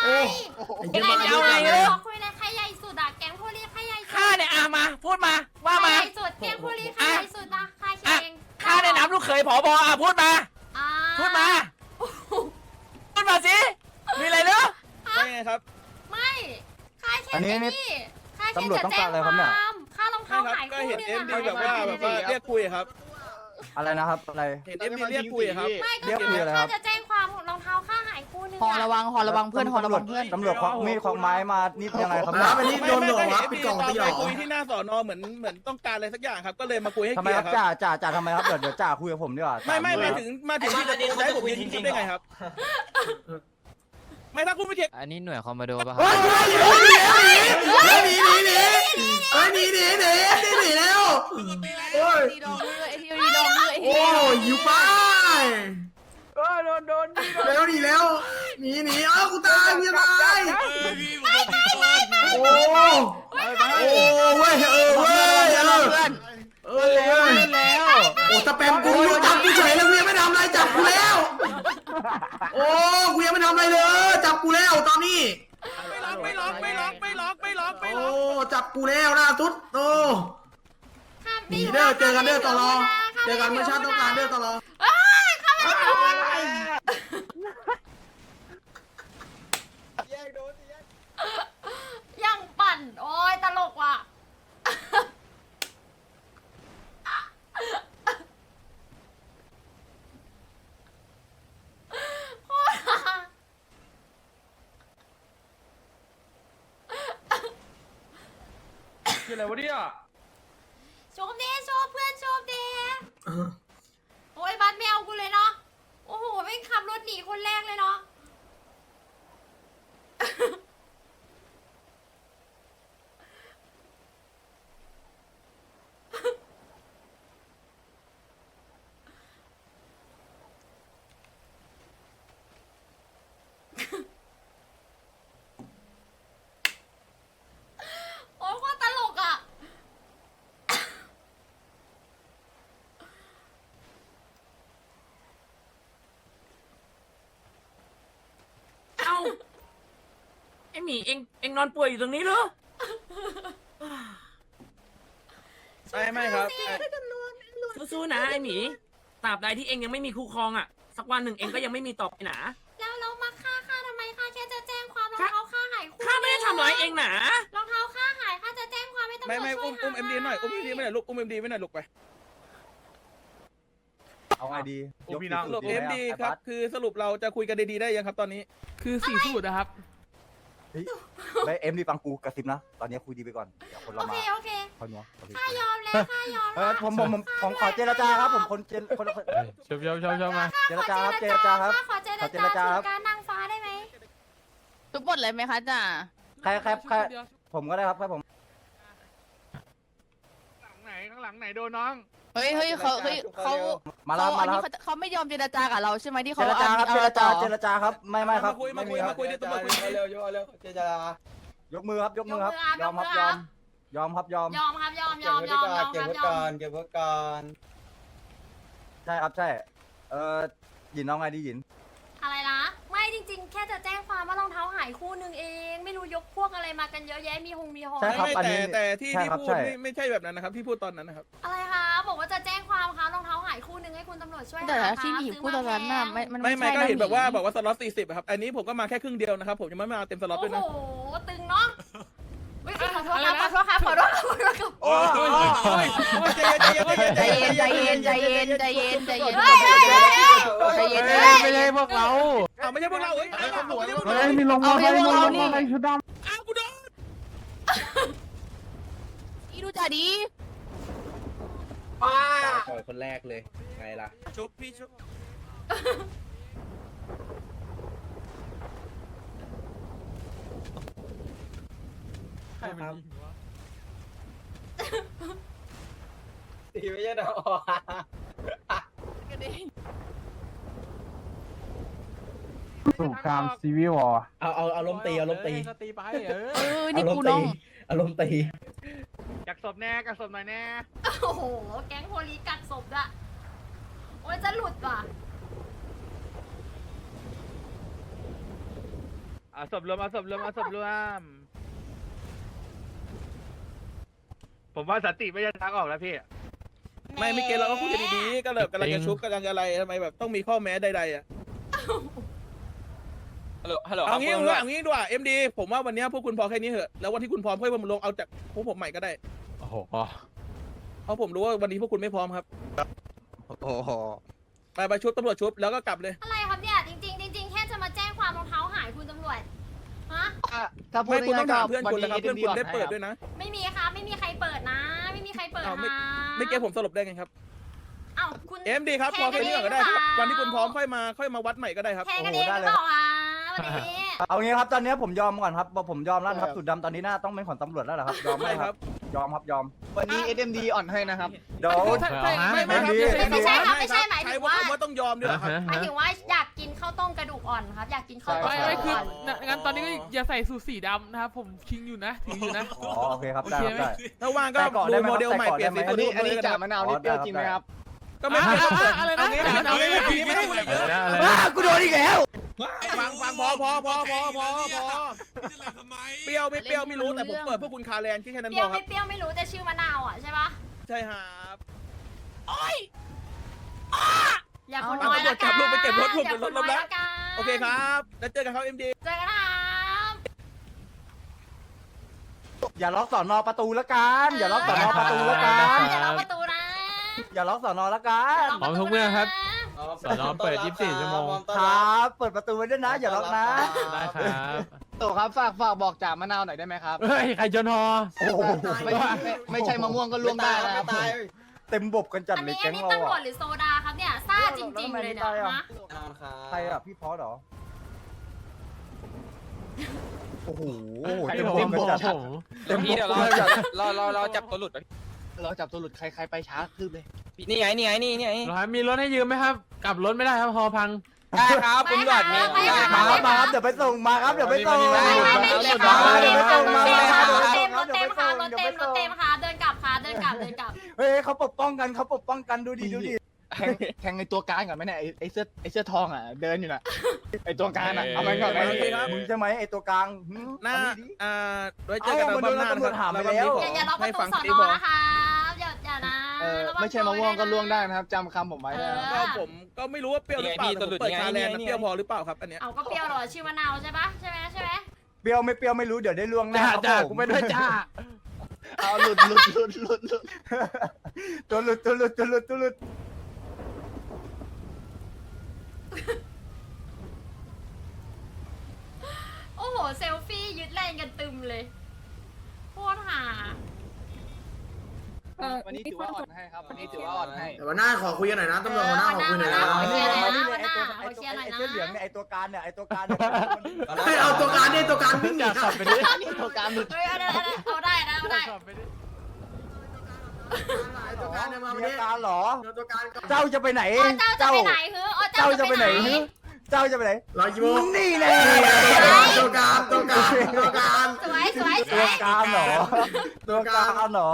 [SPEAKER 3] โอ้
[SPEAKER 5] ไอ้
[SPEAKER 3] ไอ้
[SPEAKER 5] ใคร
[SPEAKER 3] เหี้ย
[SPEAKER 5] จะ
[SPEAKER 3] มา
[SPEAKER 5] เอา
[SPEAKER 3] เย
[SPEAKER 5] อะไร
[SPEAKER 3] อะ
[SPEAKER 5] ขอคุยเลยใครใหญ่สุดอะแก๊งโพลีใครใหญ่สุด
[SPEAKER 4] ข้าเนี่ยอามาพูดมาว่า
[SPEAKER 5] ใคร
[SPEAKER 4] มา
[SPEAKER 5] ใหญ่สุดแก๊งโพลีใครใหญ่สุดนะใครเอง
[SPEAKER 4] ข้าในน้ำลูกเขยผอบอะพูดมา
[SPEAKER 5] อ่า
[SPEAKER 4] พูดมา พูดมาสิ มีอะไรเนอะ
[SPEAKER 1] ได้ไงครับ
[SPEAKER 5] ไม่ ค่าแค่
[SPEAKER 11] อันนี้นี่
[SPEAKER 5] นี่ค่าแค่
[SPEAKER 11] ตำรวจ
[SPEAKER 5] จะ
[SPEAKER 11] ต้อง
[SPEAKER 5] แจ้
[SPEAKER 11] กางรอะไรครับเนี่ย
[SPEAKER 5] ความค่ารอง
[SPEAKER 1] ไม่
[SPEAKER 5] เท้า
[SPEAKER 1] ครับ
[SPEAKER 5] หาย
[SPEAKER 1] ก็
[SPEAKER 5] คู่
[SPEAKER 1] เห็น
[SPEAKER 5] นึง
[SPEAKER 1] เอ็ม
[SPEAKER 5] อะ
[SPEAKER 1] ดีแบบว่าแบบว่าเรียกคุยครับ
[SPEAKER 11] อะไรนะครับ อะไร
[SPEAKER 1] เห็นเอ็มดีเรียกคุยครับ
[SPEAKER 5] ไม่ก็
[SPEAKER 11] เรียกคุยอะไรครับ
[SPEAKER 5] ค่าจะแจ้งความรองเท้าค่าหายคู่นึง
[SPEAKER 8] หอ
[SPEAKER 5] อะ
[SPEAKER 8] ระวังหอระวังเพื่อนหอระวังเพื่อน
[SPEAKER 11] ตำรวจควักมีดควักไม้มานี่ยังไงครับ
[SPEAKER 3] แล้
[SPEAKER 11] เนี่
[SPEAKER 3] วยไปนี่โดนหนวกวะ
[SPEAKER 1] ไม่
[SPEAKER 3] ปิด
[SPEAKER 1] ไม่
[SPEAKER 3] กล่อง
[SPEAKER 1] ตอน
[SPEAKER 3] ตีหร
[SPEAKER 1] ไป
[SPEAKER 3] อ
[SPEAKER 1] คุยที่หน้าสอนอเหมือนเหมือนต้องการอะไรสักอย่างครับ ก็เลยมาคุยให้
[SPEAKER 11] ทำ
[SPEAKER 1] เค
[SPEAKER 11] ไม
[SPEAKER 1] ลีย
[SPEAKER 11] ครั
[SPEAKER 1] ร์
[SPEAKER 11] บ
[SPEAKER 1] ครับ
[SPEAKER 11] จ่าจ่าจ่าทำไมครับเดี๋ยวเดี๋ยวจ่าคุยกับผมดีกว่า
[SPEAKER 1] ไม่ไม่
[SPEAKER 11] จ่
[SPEAKER 1] มาถึงมาถึงที่จะจะให้ผมยืนคิดได้ไงครับ ไม่ถ้าคุณไม่เช็ค
[SPEAKER 7] อันนี้หน่วยคอมมานโดป่ะค
[SPEAKER 3] เฮ้
[SPEAKER 7] รับ
[SPEAKER 3] ยหนีหนีหนีหนีเฮ้ยหนีหนีหนีหนีหนีแล้วโอ้ย
[SPEAKER 8] ดีดองด้วยไอทีดีดองด้วยไอที
[SPEAKER 3] โอ้ยอยู่ไป
[SPEAKER 4] โดนโดนนี่
[SPEAKER 3] แล้วหนีแล้วหนีหนีเอ้ากูตายกูจะตาย
[SPEAKER 9] เฮ้ยพี่ผมโดนตีก่อน
[SPEAKER 3] โอ้โอ้เว้ยเออเว้ย เออเออแล้วแล้วโอ้สแปมกูอยู่จับกูเฉยแล้วกูยังไม่ทำอะไรจับกูแล้ว โอ้กูยังไม่ทำอะไรเลย จับกูแล้วตอนนี้
[SPEAKER 1] ไม่ล็อกไม่ล็อกไม่ล็อกไม่ล็อกไม่ล็อก
[SPEAKER 3] โอ้
[SPEAKER 1] ล็อก
[SPEAKER 3] จับกูแล้วล่าสุดโอ้
[SPEAKER 5] ข้าม
[SPEAKER 3] หนีเด้อเจอกันเด้อตลอเจอกันเมื่อชาติต้องการเด้อตลอ
[SPEAKER 5] เอ้ยข้ามไม่ได้ยังปั่น โอ้ยตลกว่ะ โคตรฮา
[SPEAKER 4] คื ออะไรวะเนี่ย
[SPEAKER 5] ชมดีชมเพื่อนชมดีโอ้ยบัสไม่เอากูเลยเนาะ โอ้โหไม่งขับรถหนีคนแรกเลยเนาะ โอ้ยโคตรตลกอะ
[SPEAKER 4] เอ้า ไอ หมีเองเองนอนป่วยอยู่ตรงนี้เหรอ
[SPEAKER 1] ไม่ไม่ครับ
[SPEAKER 4] สู้ๆนะไอหมีตราบใดที่เองยังไม่มีคู่ครองอะ สักวันหนึ่งเองก็ยังไม่มีต่อไปหนา
[SPEAKER 5] แล้วเรามาฆ่าข้าทำไมข้าแค่จะแจ้งความรอง
[SPEAKER 4] ข้า
[SPEAKER 5] เท้าข้าหายคู่
[SPEAKER 4] ข้าไม่ได้ทำร้ายเองหนาร
[SPEAKER 5] องเท้าข้าหายข้าจะแจ้งความให้ตำรวจ
[SPEAKER 1] ไม่ไม่
[SPEAKER 5] ช่วย
[SPEAKER 1] อุ้มอุ้ม
[SPEAKER 5] หา
[SPEAKER 1] เอ็มดีหน่อยอุ้มเอ็มดีไม่หน่อยลูกอุ้มเอ็มดีไม่หน่อยลูกไป
[SPEAKER 11] เอาไงดี
[SPEAKER 9] โอ้พี่น้อง
[SPEAKER 1] สรุปเอ็มดีครับคือสรุปเราจะคุยกันดีๆได้ยังครับตอนนี้
[SPEAKER 12] คือสี่สูตรนะครับ
[SPEAKER 11] ไม่เอ็มดีฟังกูกระซิบนะ ตอนนี้คุยดีไปก่อน เดี๋ยวคน
[SPEAKER 5] โอ
[SPEAKER 11] เรา
[SPEAKER 5] เค
[SPEAKER 11] มา
[SPEAKER 5] โอเค
[SPEAKER 11] คอยนัวโอเค
[SPEAKER 5] ข้ายอมแล้วข้ายอม
[SPEAKER 11] เออผมผมผมผมขอเจรจาครับ ผมคนเจรคนคน
[SPEAKER 7] ชมชมชมชมมา
[SPEAKER 11] เจรจาครับเจรจาครับ
[SPEAKER 5] ข้ขอเจร
[SPEAKER 11] ขอเจร
[SPEAKER 5] จา
[SPEAKER 11] จาครับ
[SPEAKER 5] ถึงการนางฟ้าได้ไหม
[SPEAKER 8] ทุกบทเลยไหมคะจ่า
[SPEAKER 11] ใครใครใคร ผมก็ได้ครับใครผม
[SPEAKER 12] หลังไหนข้างหลังไหนโดนน้อง
[SPEAKER 8] เฮ้ยเฮ้ยเขาเฮ้ยเขา
[SPEAKER 11] มาแล้ว
[SPEAKER 8] เข
[SPEAKER 11] มา
[SPEAKER 8] อัน
[SPEAKER 11] แล้ว
[SPEAKER 8] นี้
[SPEAKER 11] ครับ
[SPEAKER 8] เขาเขาไม่ยอมเจรจากับเราใช่ไหมที่
[SPEAKER 11] เจ
[SPEAKER 8] เขา
[SPEAKER 11] รจาครับ
[SPEAKER 8] อ
[SPEAKER 11] เจรจา
[SPEAKER 8] ต่อ
[SPEAKER 11] เจรจาครับไม่ไม่ครับ
[SPEAKER 1] มาคุย
[SPEAKER 11] ไม่
[SPEAKER 1] มาคุ
[SPEAKER 11] มี
[SPEAKER 1] ย
[SPEAKER 11] ครับ
[SPEAKER 1] มาคุยเดี๋ยวตำรวจคุย
[SPEAKER 13] เร็วเร็วเร็วเจรจาย
[SPEAKER 11] กมือครับยกมือครับยอมครับยอมยอมครับยอม
[SPEAKER 5] ยอมครับยอมยอมยอมยอมครับยอม
[SPEAKER 13] เก็บไว้ก่อน
[SPEAKER 11] ใช่ครับใช่เออหยินน้องไงดีหยิน
[SPEAKER 5] อะไรนะไม่จริงๆ แค่จะแจ้งความว่ารองเท้าหายคู่หนึ่งเอง ไม่รู้ยกพวกอะไรมากันเยอะแยะมีหงมีหอ
[SPEAKER 11] ใช่ครับ
[SPEAKER 1] ไม่
[SPEAKER 11] อันนี้
[SPEAKER 1] แต่แต่ที่
[SPEAKER 11] ใช่
[SPEAKER 1] ที่
[SPEAKER 11] ครับ
[SPEAKER 1] พูด
[SPEAKER 11] ใช่
[SPEAKER 1] ไม่ไม่ใช่แบบนั้นนะครับที่พูดตอนนั้นนะครับ
[SPEAKER 5] อะไรคะ ช่วย
[SPEAKER 8] แต่
[SPEAKER 5] หา
[SPEAKER 8] ที่
[SPEAKER 5] ครับ
[SPEAKER 8] หมี
[SPEAKER 5] ซื้อ
[SPEAKER 8] พูดตอนนั้นน่ะ
[SPEAKER 5] แพง
[SPEAKER 8] ไม่มัน
[SPEAKER 1] ไม่ไม่
[SPEAKER 8] ใช่
[SPEAKER 1] ก็
[SPEAKER 8] นะ
[SPEAKER 1] เห็นแบบว่า
[SPEAKER 8] หมี
[SPEAKER 1] บอกว่าสล็อต40ครับ อันนี้ผมก็มาแค่ครึ่งเดียวนะครับ ผมยังไม่มาเต็มสล็อต
[SPEAKER 5] โอ้
[SPEAKER 1] ด้วยนะ
[SPEAKER 5] โห ตึงเนาะไม่ขอโทษครับขอโทษครับขอโทษครับขอโทษครับ
[SPEAKER 1] โอ้ยโอ้ยโอ้ยโอ้ยใจเย็นใจเย็น
[SPEAKER 8] ใจเย็นใจเย็นใจเย็นใจเย็นใจเย็น
[SPEAKER 5] เฮ้ยเฮ้ยเฮ้ยเฮ้ย
[SPEAKER 8] ใจเย็น
[SPEAKER 7] ไม่
[SPEAKER 8] ใจ
[SPEAKER 7] ใช่
[SPEAKER 8] เย็น
[SPEAKER 7] ไม่ใช่พวกเรา
[SPEAKER 1] อ้าวไม่ใช่พวกเราเฮ้ยไม่ใช่พวกเรา
[SPEAKER 7] เฮ้ยมีลง
[SPEAKER 8] เอา
[SPEAKER 7] มา
[SPEAKER 8] ให้
[SPEAKER 7] ใคร
[SPEAKER 8] พวก
[SPEAKER 7] มา
[SPEAKER 8] เรา
[SPEAKER 7] ลง
[SPEAKER 8] นี่
[SPEAKER 7] มาใครชุดด
[SPEAKER 1] อ้าวกูโดน
[SPEAKER 8] อีดูจ่าดี
[SPEAKER 13] ปล่อยคนแรกเลยไงล่ะ
[SPEAKER 1] ชุบพี่ชุบ
[SPEAKER 13] ครับตีไม่ใช่ดอกำ
[SPEAKER 7] สงครามซีวิววอร์
[SPEAKER 13] เอาเอาเอาลมตีเอาลมตี
[SPEAKER 12] ตีไปเออ
[SPEAKER 8] เออนี่กูน้อง
[SPEAKER 13] อารมณ์ตี
[SPEAKER 12] กักศพแน่กักศพหน่อยแน่
[SPEAKER 5] โอ้โห แก๊งโพลีกัดศพอะโอ้ยจะหลุดว่ะ
[SPEAKER 12] เอ
[SPEAKER 11] เอาศพรวมเอาศพรวมเอาศพรวม ผมว่าสันติไม่ใช่ทางออกแล้วพี่
[SPEAKER 1] ไม่ไม่เกณฑ์เราก็คุยกันดีๆก็เลยกำลังจะชุบกำลังจะอะไรทำไมแบบต้องมีข้อแม้ใดๆอะ
[SPEAKER 2] ฮัลโหลฮัลโหลค
[SPEAKER 1] เอา
[SPEAKER 2] รับ
[SPEAKER 1] งี้
[SPEAKER 2] คุณ
[SPEAKER 1] เอา
[SPEAKER 2] ตำรวจ
[SPEAKER 1] งี้ดีกว่าเอ็มดีผมว่าวันนี้พวกคุณพอแค่นี้เหอะแล้ววันที่คุณพร้อมค่อยมาลงเอาจากพวกผมใหม่ก็ได้
[SPEAKER 11] โอ้โห
[SPEAKER 1] เพราะผมรู้ว่าวันนี้พวกคุณไม่พร้อมครับ
[SPEAKER 6] โอ้โห
[SPEAKER 1] ไปไปชุบตำรวจชุบแล้วก็กลับเลย
[SPEAKER 5] อะไรครับเนี่ยจริงๆจริงๆแค่จะมาแจ้งความรองเท้าหายคุณตำรวจฮะ
[SPEAKER 6] ถ้าพูด
[SPEAKER 1] ไม่คุณต้
[SPEAKER 6] ง่า
[SPEAKER 1] อยงถาม
[SPEAKER 6] ๆก็
[SPEAKER 1] เพื่อนคุณนะครับ
[SPEAKER 6] วั
[SPEAKER 1] เพื่อนคุณได้
[SPEAKER 6] SMD
[SPEAKER 1] เปิด
[SPEAKER 6] ให้
[SPEAKER 1] ด้วยนะ
[SPEAKER 5] ไม่มีครับไม่มีใครเปิดนะ ไม่มีใครเปิด
[SPEAKER 1] อ้าวไม่
[SPEAKER 5] นะ
[SPEAKER 1] ไม่เกณฑ์ผมสรุปได้ไงครับ
[SPEAKER 5] เอ้าคุณ
[SPEAKER 1] เอ็มดีครับพอแค่นี้ก่อนก็ได้ครับวันที่คุณพร้อมค่อยมาค่อยมาวัดใหม่ก็ได้ครับ
[SPEAKER 5] แทงกันเองหรือเปล่าคะวันนี้
[SPEAKER 11] เอางี้ครับตอนนี้ผมยอมก่อนครับผมยอมแล้วครับสุดดำตอนนี้น่าต้องเป็นของตำรวจแล้วเหรอครับยอมไหม
[SPEAKER 1] ใช่
[SPEAKER 11] ค
[SPEAKER 1] ค
[SPEAKER 11] รั
[SPEAKER 1] รับบ
[SPEAKER 11] ยอมครับยอม
[SPEAKER 6] วันนี้ SMD อ่อนให้นะครับ
[SPEAKER 11] เดี๋ยว
[SPEAKER 7] ใช่ใช่ไม่ไม่ครับ
[SPEAKER 11] ดี
[SPEAKER 7] ไม่ใช่
[SPEAKER 5] ไม่ใช่ครับไม่ใช่หมาย
[SPEAKER 1] ใช้
[SPEAKER 5] ถึง
[SPEAKER 1] ว่า
[SPEAKER 5] ว่า
[SPEAKER 1] คำว่าต้องยอมด้วยเหรอครับ
[SPEAKER 5] หมายถึงว่าอยากกินข้าวต้มกระดูกอ่อนครับอยากกินข้าวต้ม
[SPEAKER 7] ไม่
[SPEAKER 5] กระ
[SPEAKER 7] ไม่
[SPEAKER 5] ดูก
[SPEAKER 7] คือ
[SPEAKER 5] อ่อน
[SPEAKER 7] งั้นงั้นตอนนี้ก็อย่าใส่สูทสีดำนะครับผมชิงอยู่นะถืออยู่นะ
[SPEAKER 11] อ๋อโอเคครับได้ครับได้
[SPEAKER 1] ถ้าว่างก็
[SPEAKER 11] แต่ก่อนได้
[SPEAKER 1] ดู
[SPEAKER 11] ไหม
[SPEAKER 1] โมเดลใหม่
[SPEAKER 11] แต่ก่อน
[SPEAKER 1] เปลี่ยนสี
[SPEAKER 11] ได้ไหม
[SPEAKER 1] ตัว
[SPEAKER 6] อันนี้
[SPEAKER 1] รูป
[SPEAKER 6] อันนี้จ่า
[SPEAKER 1] เลย
[SPEAKER 6] มะนาวนี่เปรี้ยวจริงไหมครับ
[SPEAKER 1] ก็ไม่
[SPEAKER 7] อะ
[SPEAKER 1] เปลี่ยน
[SPEAKER 7] อะอะไรนะ
[SPEAKER 1] เอางี้เอางี้เอางี้ไม่ต้องพูดอะไรเยอะ
[SPEAKER 11] ว้ากูโดนอีกแล้ว
[SPEAKER 1] ฟังฟังพอพอพอพอพอพอ
[SPEAKER 9] นี่จะอะไรทำไม
[SPEAKER 1] เปรี้ยวไม่เปรี้ยวไม่รู้แต่ผมเปิดพวกคุณคาแลนแค่นั้น
[SPEAKER 5] เป
[SPEAKER 1] พ
[SPEAKER 5] รี้ย
[SPEAKER 1] อ
[SPEAKER 5] ว
[SPEAKER 1] ครั
[SPEAKER 5] ไม่
[SPEAKER 1] บ
[SPEAKER 5] เปรี้ยวไม่รู้แต่ชื่อมะนาวอะใช่ปะ
[SPEAKER 1] ใช่ครับ
[SPEAKER 5] อย่าคน
[SPEAKER 1] เอา
[SPEAKER 5] น้อย
[SPEAKER 1] ตำรว
[SPEAKER 5] ละ
[SPEAKER 1] จจั
[SPEAKER 5] กับน
[SPEAKER 1] ลูกไปเก็บรถลูก
[SPEAKER 5] อย่า
[SPEAKER 1] เก็บ
[SPEAKER 5] ค
[SPEAKER 1] ร
[SPEAKER 5] น
[SPEAKER 1] ถ
[SPEAKER 5] น้อย
[SPEAKER 1] แล้ว
[SPEAKER 5] ละกัน
[SPEAKER 1] โอเคครับแล้วเจอกันครับเอ็มดี
[SPEAKER 5] เจอกันครับ
[SPEAKER 11] อย่าล็อกสอนอประตูละกัน อย่าล็อกสอนอประตูละกัน
[SPEAKER 5] อย่าล็อกประตูนะ
[SPEAKER 11] อย่าล็อกสอนอละกั
[SPEAKER 5] อย่านล็อกประตูนะ
[SPEAKER 11] สอนอเปิด 24 ชั่วโมง ครับ เปิดประตูไว้ด้วยนะ อย่าล็อกนะ ได้ครับ
[SPEAKER 6] โตครับฝากฝากบอกจ่ามะนาวหน่อยได้ไหมครับ
[SPEAKER 11] เฮ้ย ใครจนฮอโอ้โห
[SPEAKER 6] ไม่ไม่ไม่ใช่มะม่วงก็ล่วงได้นะครับ
[SPEAKER 11] เต็มบบกันจัด
[SPEAKER 5] อัน
[SPEAKER 11] เลย
[SPEAKER 5] นี้อั
[SPEAKER 11] แก๊
[SPEAKER 5] น
[SPEAKER 11] ง
[SPEAKER 5] นี้
[SPEAKER 11] เรา
[SPEAKER 5] ตำรวจ
[SPEAKER 11] อะ
[SPEAKER 5] หรือโซดาครับเนี่ยซ่าจริง ๆ เลยเนี่ยฮะ
[SPEAKER 11] ใครอะ พี่พอสเหรอ โอ้โห
[SPEAKER 6] ใคร
[SPEAKER 11] เต็ม
[SPEAKER 6] เต็
[SPEAKER 11] บบ
[SPEAKER 6] ม
[SPEAKER 11] กัน
[SPEAKER 6] บบ
[SPEAKER 11] จัดเต็มบ
[SPEAKER 2] พี่เดี๋ยว
[SPEAKER 11] กั
[SPEAKER 2] เรา
[SPEAKER 11] นจัด
[SPEAKER 2] เราเราเราจับตัวหลุดไป
[SPEAKER 6] เราจับตัวหลุดใครใครไปช้าคืบเลย
[SPEAKER 2] พี่นี่ไงนี่ไงนี่นี่ไง
[SPEAKER 11] รอมีรถให้ยืมไหมครับ กลับรถไม่ได้ครับฮอพัง
[SPEAKER 2] ได้ครับคุณตำรวจมี
[SPEAKER 5] ไม่
[SPEAKER 2] ได้
[SPEAKER 5] ค่ะ
[SPEAKER 2] ค
[SPEAKER 11] มา
[SPEAKER 2] รับ
[SPEAKER 11] ครับมาครับเดี๋ยวไปส่งมาครับเดี๋ยวไปส่ง
[SPEAKER 5] ไม่ไม่ไม่เก็บค่ะ
[SPEAKER 11] มาเดี๋ยวไปส่งมา
[SPEAKER 5] เต็ม
[SPEAKER 11] ค
[SPEAKER 5] ค่ะ
[SPEAKER 11] รับ
[SPEAKER 5] รถเต็มรถ
[SPEAKER 11] เดี๋ยว
[SPEAKER 5] เต็
[SPEAKER 11] ไป
[SPEAKER 5] มค่ะ
[SPEAKER 11] ส่ง
[SPEAKER 5] รถ
[SPEAKER 11] เดี๋ยว
[SPEAKER 5] เต็
[SPEAKER 11] ไป
[SPEAKER 5] มรถ
[SPEAKER 11] ส่ง
[SPEAKER 5] เต็มค่ะเดินกลับค่ะเดินกลับเดินกลับ
[SPEAKER 11] เฮ้ยเขาปกป้องกันเขาปกป้องกันดูดิดูดิ
[SPEAKER 6] แทงแทงในตัวการก่อนไหมเนี่ยไอ้ไอ้เสื้อไอ้เสื้อทองอะเดินอยู่น่ะไอ้ตัวการอะเอามันก่อนไหม
[SPEAKER 1] โอเคครับ
[SPEAKER 11] มึงใช่ไหมไอตัวกลางหึ
[SPEAKER 1] หน้า
[SPEAKER 11] เอดิ
[SPEAKER 1] อ่าไว้เจอกัน
[SPEAKER 11] เอ้า
[SPEAKER 1] วันหน้า
[SPEAKER 11] มันโดนตำรวจหาไป
[SPEAKER 1] วัน
[SPEAKER 11] แล้ว
[SPEAKER 1] นี้ข
[SPEAKER 5] อย่าอย่าล็อกประ
[SPEAKER 1] ให้
[SPEAKER 5] ตู
[SPEAKER 1] ฟัง
[SPEAKER 5] สอ
[SPEAKER 1] ตี
[SPEAKER 5] น
[SPEAKER 1] บ
[SPEAKER 5] อ
[SPEAKER 1] อล
[SPEAKER 5] นะคะอย่าอย่านะ
[SPEAKER 6] เออ
[SPEAKER 5] ระวัง
[SPEAKER 6] ไม่ใช่มะม่วงก็ล่วงได้นะครับจำคำผมไว้นะ
[SPEAKER 1] ก็ผมก็ไม่รู้ว่าเปรี้ยวหรือเปล่าแต่ผมเปิดคาแลนด์นะเปรี้ยวพอหรือเปล่าครับอันเนี้ย
[SPEAKER 5] เอาก็เปรี้ยวเหรอชื่อมะนาวใช่ปะใช่ไหมใช่ไหม
[SPEAKER 11] เปรี้ยวไม่เปรี้ยวไม่รู้เดี๋ยวได้ล่วงหน้าครับผม
[SPEAKER 6] เอาหลุดหลุดหลุดหลุดหลุด
[SPEAKER 11] ตัวหลุดตัวหลุดตัวหลุดตัวหลุด
[SPEAKER 5] โอ้โห เซลฟี่ยึดแลนกันตึมเลยโคตรหา
[SPEAKER 6] วันนี้ถือว่าอ่อนให้ครับวันนี้ถือว่าอ่อนให้
[SPEAKER 3] แต่วันหน้าขอคุยกันหน่อยนะตำรวจหัวหน้าขอคุยหน่อยนะ
[SPEAKER 5] เออ
[SPEAKER 11] ไอ้
[SPEAKER 5] วันห
[SPEAKER 11] ตัว
[SPEAKER 5] น้า
[SPEAKER 11] ไอ้
[SPEAKER 5] วันหน้า
[SPEAKER 11] ตัว
[SPEAKER 5] เอาเคลียร์หน่อย
[SPEAKER 11] ไอ้
[SPEAKER 5] นะ
[SPEAKER 11] เสื้อเหลืองเนี่ยไอ้ตัวการเนี่ยไอ้ตัวการเนี่ย
[SPEAKER 3] ให้เอาตัวการนี่ตัวการวิ่งหนีครับ
[SPEAKER 6] นี่ตัวการหลุด
[SPEAKER 5] เฮ้ยเอาได้เอาได้เอาได้เอาได้
[SPEAKER 3] ตัวการเนี่ยมาวัน
[SPEAKER 11] มี
[SPEAKER 3] นี้
[SPEAKER 11] อาการเหรอ
[SPEAKER 3] เอาตัวการก่อน
[SPEAKER 11] เจ้าจะไปไหน
[SPEAKER 5] อ๋อเจ้าจะไปไหนฮืออ๋อเจ้า
[SPEAKER 11] เจ้า
[SPEAKER 5] จะ
[SPEAKER 11] จะ
[SPEAKER 5] ไป
[SPEAKER 11] ไป
[SPEAKER 5] ไห
[SPEAKER 11] ไห
[SPEAKER 5] น
[SPEAKER 11] นเจ้าจะไปไหน
[SPEAKER 3] รอกี่โมง
[SPEAKER 11] นี่แน่
[SPEAKER 3] ตัวการตัวการตัวการ
[SPEAKER 5] สวยสวยส
[SPEAKER 11] ตัว
[SPEAKER 5] วย
[SPEAKER 11] การเหรอตัวการเหรอ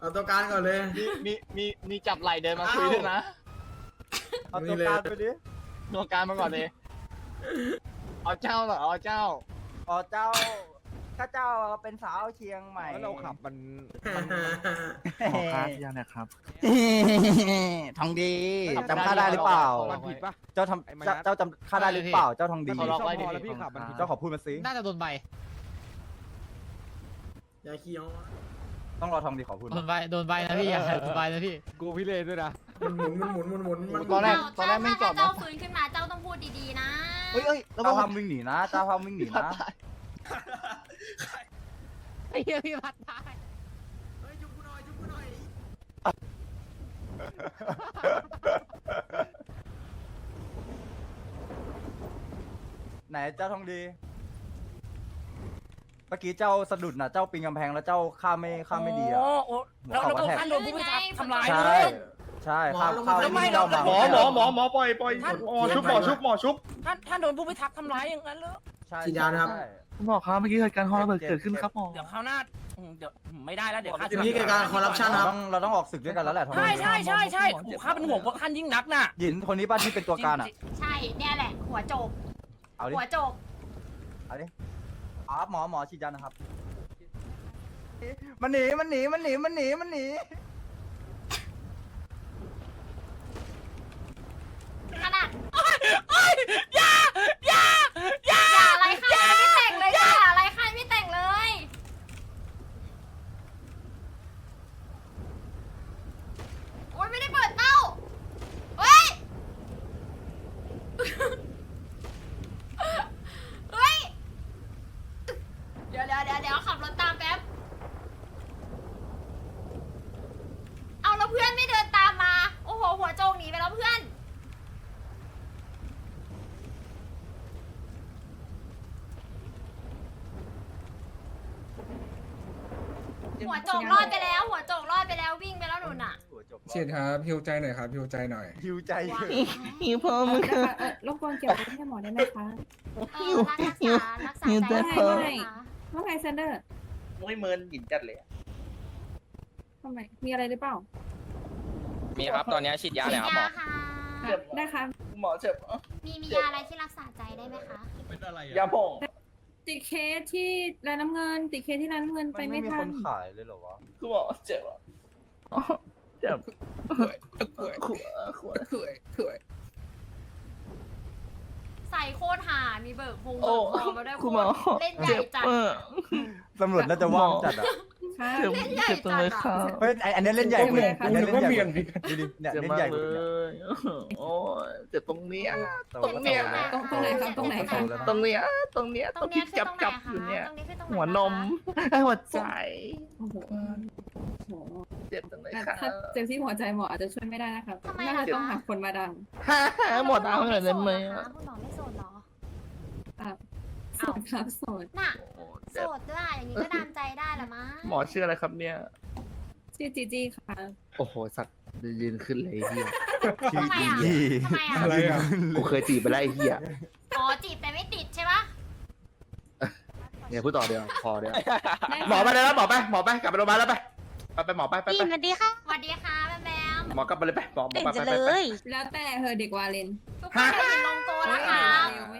[SPEAKER 3] เอาตัวการก่อนเลย
[SPEAKER 6] มีมีมีมีจับไหล่เดินมาคุยด้วยนะ
[SPEAKER 11] เอาตัวการไปดิ
[SPEAKER 6] ตัวการมาก่อนเลยเอาเจ้าเหรอเอาเจ้า
[SPEAKER 11] อ๋อเจ้า ข้าเจ้าเป็นสาวเชียงใหม่
[SPEAKER 10] เราขับมัน
[SPEAKER 11] ขอคาสยังนะครับ ทองดีจำข้าได้หรือเปล่า
[SPEAKER 6] มันผิดปะ
[SPEAKER 11] เจ้าทำเจ้าเจ้าจำข้าได้หรือเปล่า เจ้าทองดี
[SPEAKER 6] เขาล็อกไว้ดิ
[SPEAKER 10] แล้วพี่ขับมันผิด
[SPEAKER 11] เจ้าขอพูดมาสิ
[SPEAKER 10] น่าจะโดนใบ
[SPEAKER 3] อย่าขี้เอา
[SPEAKER 11] ต้องรอทองดีขอพูด
[SPEAKER 10] โดนใบโดนใบนะพี่อย่าโดนใบนะพี่กูพี่เลนด้วยนะ
[SPEAKER 3] มันหมุนมันหมุนมันหมุนมันหมุน
[SPEAKER 6] ตอนแรก
[SPEAKER 5] เจ้า
[SPEAKER 6] ตอนแรกไม่จอด
[SPEAKER 5] ถ้า
[SPEAKER 6] นะ
[SPEAKER 5] เจ้าฟื้นขึ้นมาเจ้าต้องพูดดีๆนะ
[SPEAKER 6] เฮ้ยเฮ้ยระวั
[SPEAKER 11] เจ้างห้ามวิ่งหนีนะเจ้าห้ามวิ่งหนีนะ
[SPEAKER 10] ไอ้ เหี้ยพี่พัดตาย
[SPEAKER 3] เฮ้ยจุ๊บกูหน่อยจุ๊บกูหน่อย
[SPEAKER 11] ไหนเจ้าทองดี เมื่อกี้เจ้าสะดุดน่ะเจ้าปีนกำแพงแล้วเจ้าข้ามไม่ข้ามไม่ดีอะ
[SPEAKER 4] โโอ้แล้วแล้วพวกท่านโดนผู้พิทักษ์ทำร้าย
[SPEAKER 11] ใช่
[SPEAKER 4] ด้วย
[SPEAKER 11] ใช่ข้ามข้าม
[SPEAKER 4] แล้วไม่
[SPEAKER 11] วิ่งเจ้ามา
[SPEAKER 4] หมอหมอหมอหมอ
[SPEAKER 11] ปล่อยปล่อย
[SPEAKER 4] ท่าน
[SPEAKER 3] หมอชุบหมอชุบหมอชุบ
[SPEAKER 4] ท่านท่านโดนผู้พิทักษ์ทำร้ายอย่างนั้นเหรอ
[SPEAKER 11] ใช่
[SPEAKER 3] ฉีดยานะครับ
[SPEAKER 11] ใช่
[SPEAKER 10] หมอครับเมื่อกี้เกิดการฮอระเบิดเกิดขึ้นครับหมอ
[SPEAKER 4] เดี๋ยวคราวหน้าอืมเดี๋ยวไม่ได้แล้วเดี๋ยวข้า
[SPEAKER 3] ทีนี้เกิดการคอร์รัปชันค
[SPEAKER 11] เรา
[SPEAKER 3] รับ
[SPEAKER 11] ต้องเราต้องออกศึกด้วยกันแล้วแหละทอง
[SPEAKER 4] ใช่
[SPEAKER 11] ดี
[SPEAKER 4] ใช่ใช่ใช่โอ้โหข้าเป็นห่วงพวกท่านยิ่งนักน่ะ
[SPEAKER 11] หยินคนนี้ป้าที่เป็นตัวการอะ
[SPEAKER 5] ใช่ เนี่ยแหละ หัวโจก
[SPEAKER 11] เอาดิ
[SPEAKER 5] หัวโจก
[SPEAKER 11] เอาดิอ๋อหมอหมอฉีดยานะครับ มันหนี มันหนี มันหนี มันหนี มันหนี
[SPEAKER 5] ขนาดอย่าอย่าอย่าอะไรใครไม่แต่งเลยอย่าอะไรใครไม่แต่งเลย โอ๊ยไม่ได้เปิดเต้าเฮ้ย เฮ้ย เดี๋ยวเดี๋ยวเดี๋ยวเดี๋ยวขับรถตามแป๊บ เอาแล้วเพื่อนไม่เดินตามมา โอ้โห หัวโจงหนีไปแล้วเพื่อน หัวโจกรอดไปแล้ว หัวโจกรอดไปแล้ววิ่งไปแล้วหนูน่ะ
[SPEAKER 14] เชียครับฮิวใจหน่อยครับฮิวใจหน่อย
[SPEAKER 11] หิวใจ
[SPEAKER 5] ว้าว
[SPEAKER 15] หิวพอมึง
[SPEAKER 16] รบกวนเก็บไว้ให้หมอได้ไหมคะ
[SPEAKER 5] เออรักษารักษาใจได้ไหมคะ
[SPEAKER 16] ว่าไงเซนเดอร์
[SPEAKER 17] ไม่เมินหยินจัดเลยอะ
[SPEAKER 16] ทำไม มีอะไรหรือเปล่า
[SPEAKER 2] มีครับตอนนี้ฉีดยาเลยครับหมอ
[SPEAKER 5] ยาค่ะ
[SPEAKER 16] ได้ค่ะ
[SPEAKER 17] หมอเจ็บ
[SPEAKER 5] มีมียาอะไรที่รักษาใจได้ไหมคะ
[SPEAKER 17] ยาผง
[SPEAKER 16] ติดเคสที่ร้านน้ำเงิน ติดเคสที่ร้านน้ำเงินไปไม่ทัน
[SPEAKER 11] ขายเลยเหรอวะ
[SPEAKER 17] คือหมอเจ็บอะเจ็บ
[SPEAKER 5] ใส่โคตรหา มีเบิกพงเบิกพอมาด้วยโคตรเล่นใหญ่จัด
[SPEAKER 11] ตำรวจน่าจะว่างจัดอะ
[SPEAKER 16] ค่ะ
[SPEAKER 5] เล่นใหญ่จัดอะ
[SPEAKER 11] เฮ้ยไอ้อันนี้เล่นใหญ่กว่าอันนี้เล่นใหญ่กว่าดูดิเนี่ย
[SPEAKER 17] เจ็บ
[SPEAKER 11] เล่น
[SPEAKER 17] มาก
[SPEAKER 11] ใหญ่ก
[SPEAKER 17] เล
[SPEAKER 11] ว่า
[SPEAKER 17] ยโอ้ยเจ็บตรงเนี้ย
[SPEAKER 11] โต
[SPEAKER 17] ตรง
[SPEAKER 11] แล้ว
[SPEAKER 17] เนี้ย
[SPEAKER 11] โตแล้ว
[SPEAKER 16] ตรงตรงไหนครับตรงไหนครับ
[SPEAKER 17] ตรงเนี้ยตรงเนี้ย
[SPEAKER 5] ต
[SPEAKER 17] ต
[SPEAKER 5] ร
[SPEAKER 17] รงง
[SPEAKER 5] เนี้
[SPEAKER 17] ที่
[SPEAKER 5] ยคือ
[SPEAKER 17] จับ
[SPEAKER 5] ตรงไหน
[SPEAKER 17] จับอยู่เนี่ย
[SPEAKER 5] คะตรงนี้คือตรงไหน
[SPEAKER 17] หัวนม
[SPEAKER 5] คะ
[SPEAKER 17] ไอ้หัวใจ
[SPEAKER 16] โอ้โหโห
[SPEAKER 17] เจ็บจังเลย
[SPEAKER 16] แต่
[SPEAKER 17] ค่ะ
[SPEAKER 16] ถ้าเจ็บที่หัวใจหมออาจจะช่วยไม่ได้นะครับ
[SPEAKER 5] ทำไม
[SPEAKER 16] น่า
[SPEAKER 5] ล่ะ
[SPEAKER 16] จะต้อง
[SPEAKER 5] คะ
[SPEAKER 16] หาคนมาดัง
[SPEAKER 17] ฮ่าฮ่าหมดเอาหน่อยได้ไหม
[SPEAKER 5] คุณหมอไม่โสดเหรอ
[SPEAKER 16] อะโสดครับโสด
[SPEAKER 5] น่ะ
[SPEAKER 17] โอ้
[SPEAKER 5] โส
[SPEAKER 17] เจ็บ
[SPEAKER 5] ดด้วยอย่างนี้ก็ดามใจได้ละมั้ง
[SPEAKER 17] หมอชื่ออะไรครับเนี่ย
[SPEAKER 16] ชื่อจีจี้ค่ะ
[SPEAKER 17] โอ้โห สัตว์ยืนขึ้นเลยไอ้เฮีย
[SPEAKER 5] ทำไมอะทำไมอะ
[SPEAKER 14] อะไรอะ
[SPEAKER 17] กูเคยจีบไปแล้วไอ้เฮีย
[SPEAKER 5] อ๋อจีบแต่ไม่ติดใช่ปะ
[SPEAKER 17] เนี่ยพูดต่อเดียวพอเดียว
[SPEAKER 16] ได้
[SPEAKER 17] หมอไปเลยแล้วหมอไปหมอไปกลับไปโรงพยาบาลแล้วไปไปไปหมอไปไปไป
[SPEAKER 5] สวัสดีค่ะแบมแบม
[SPEAKER 17] หมอกลับไปเลยไปหมอหมอไปไปไปไป
[SPEAKER 16] แล้วแต่เธอเด็กวาเลน
[SPEAKER 5] ทุกคน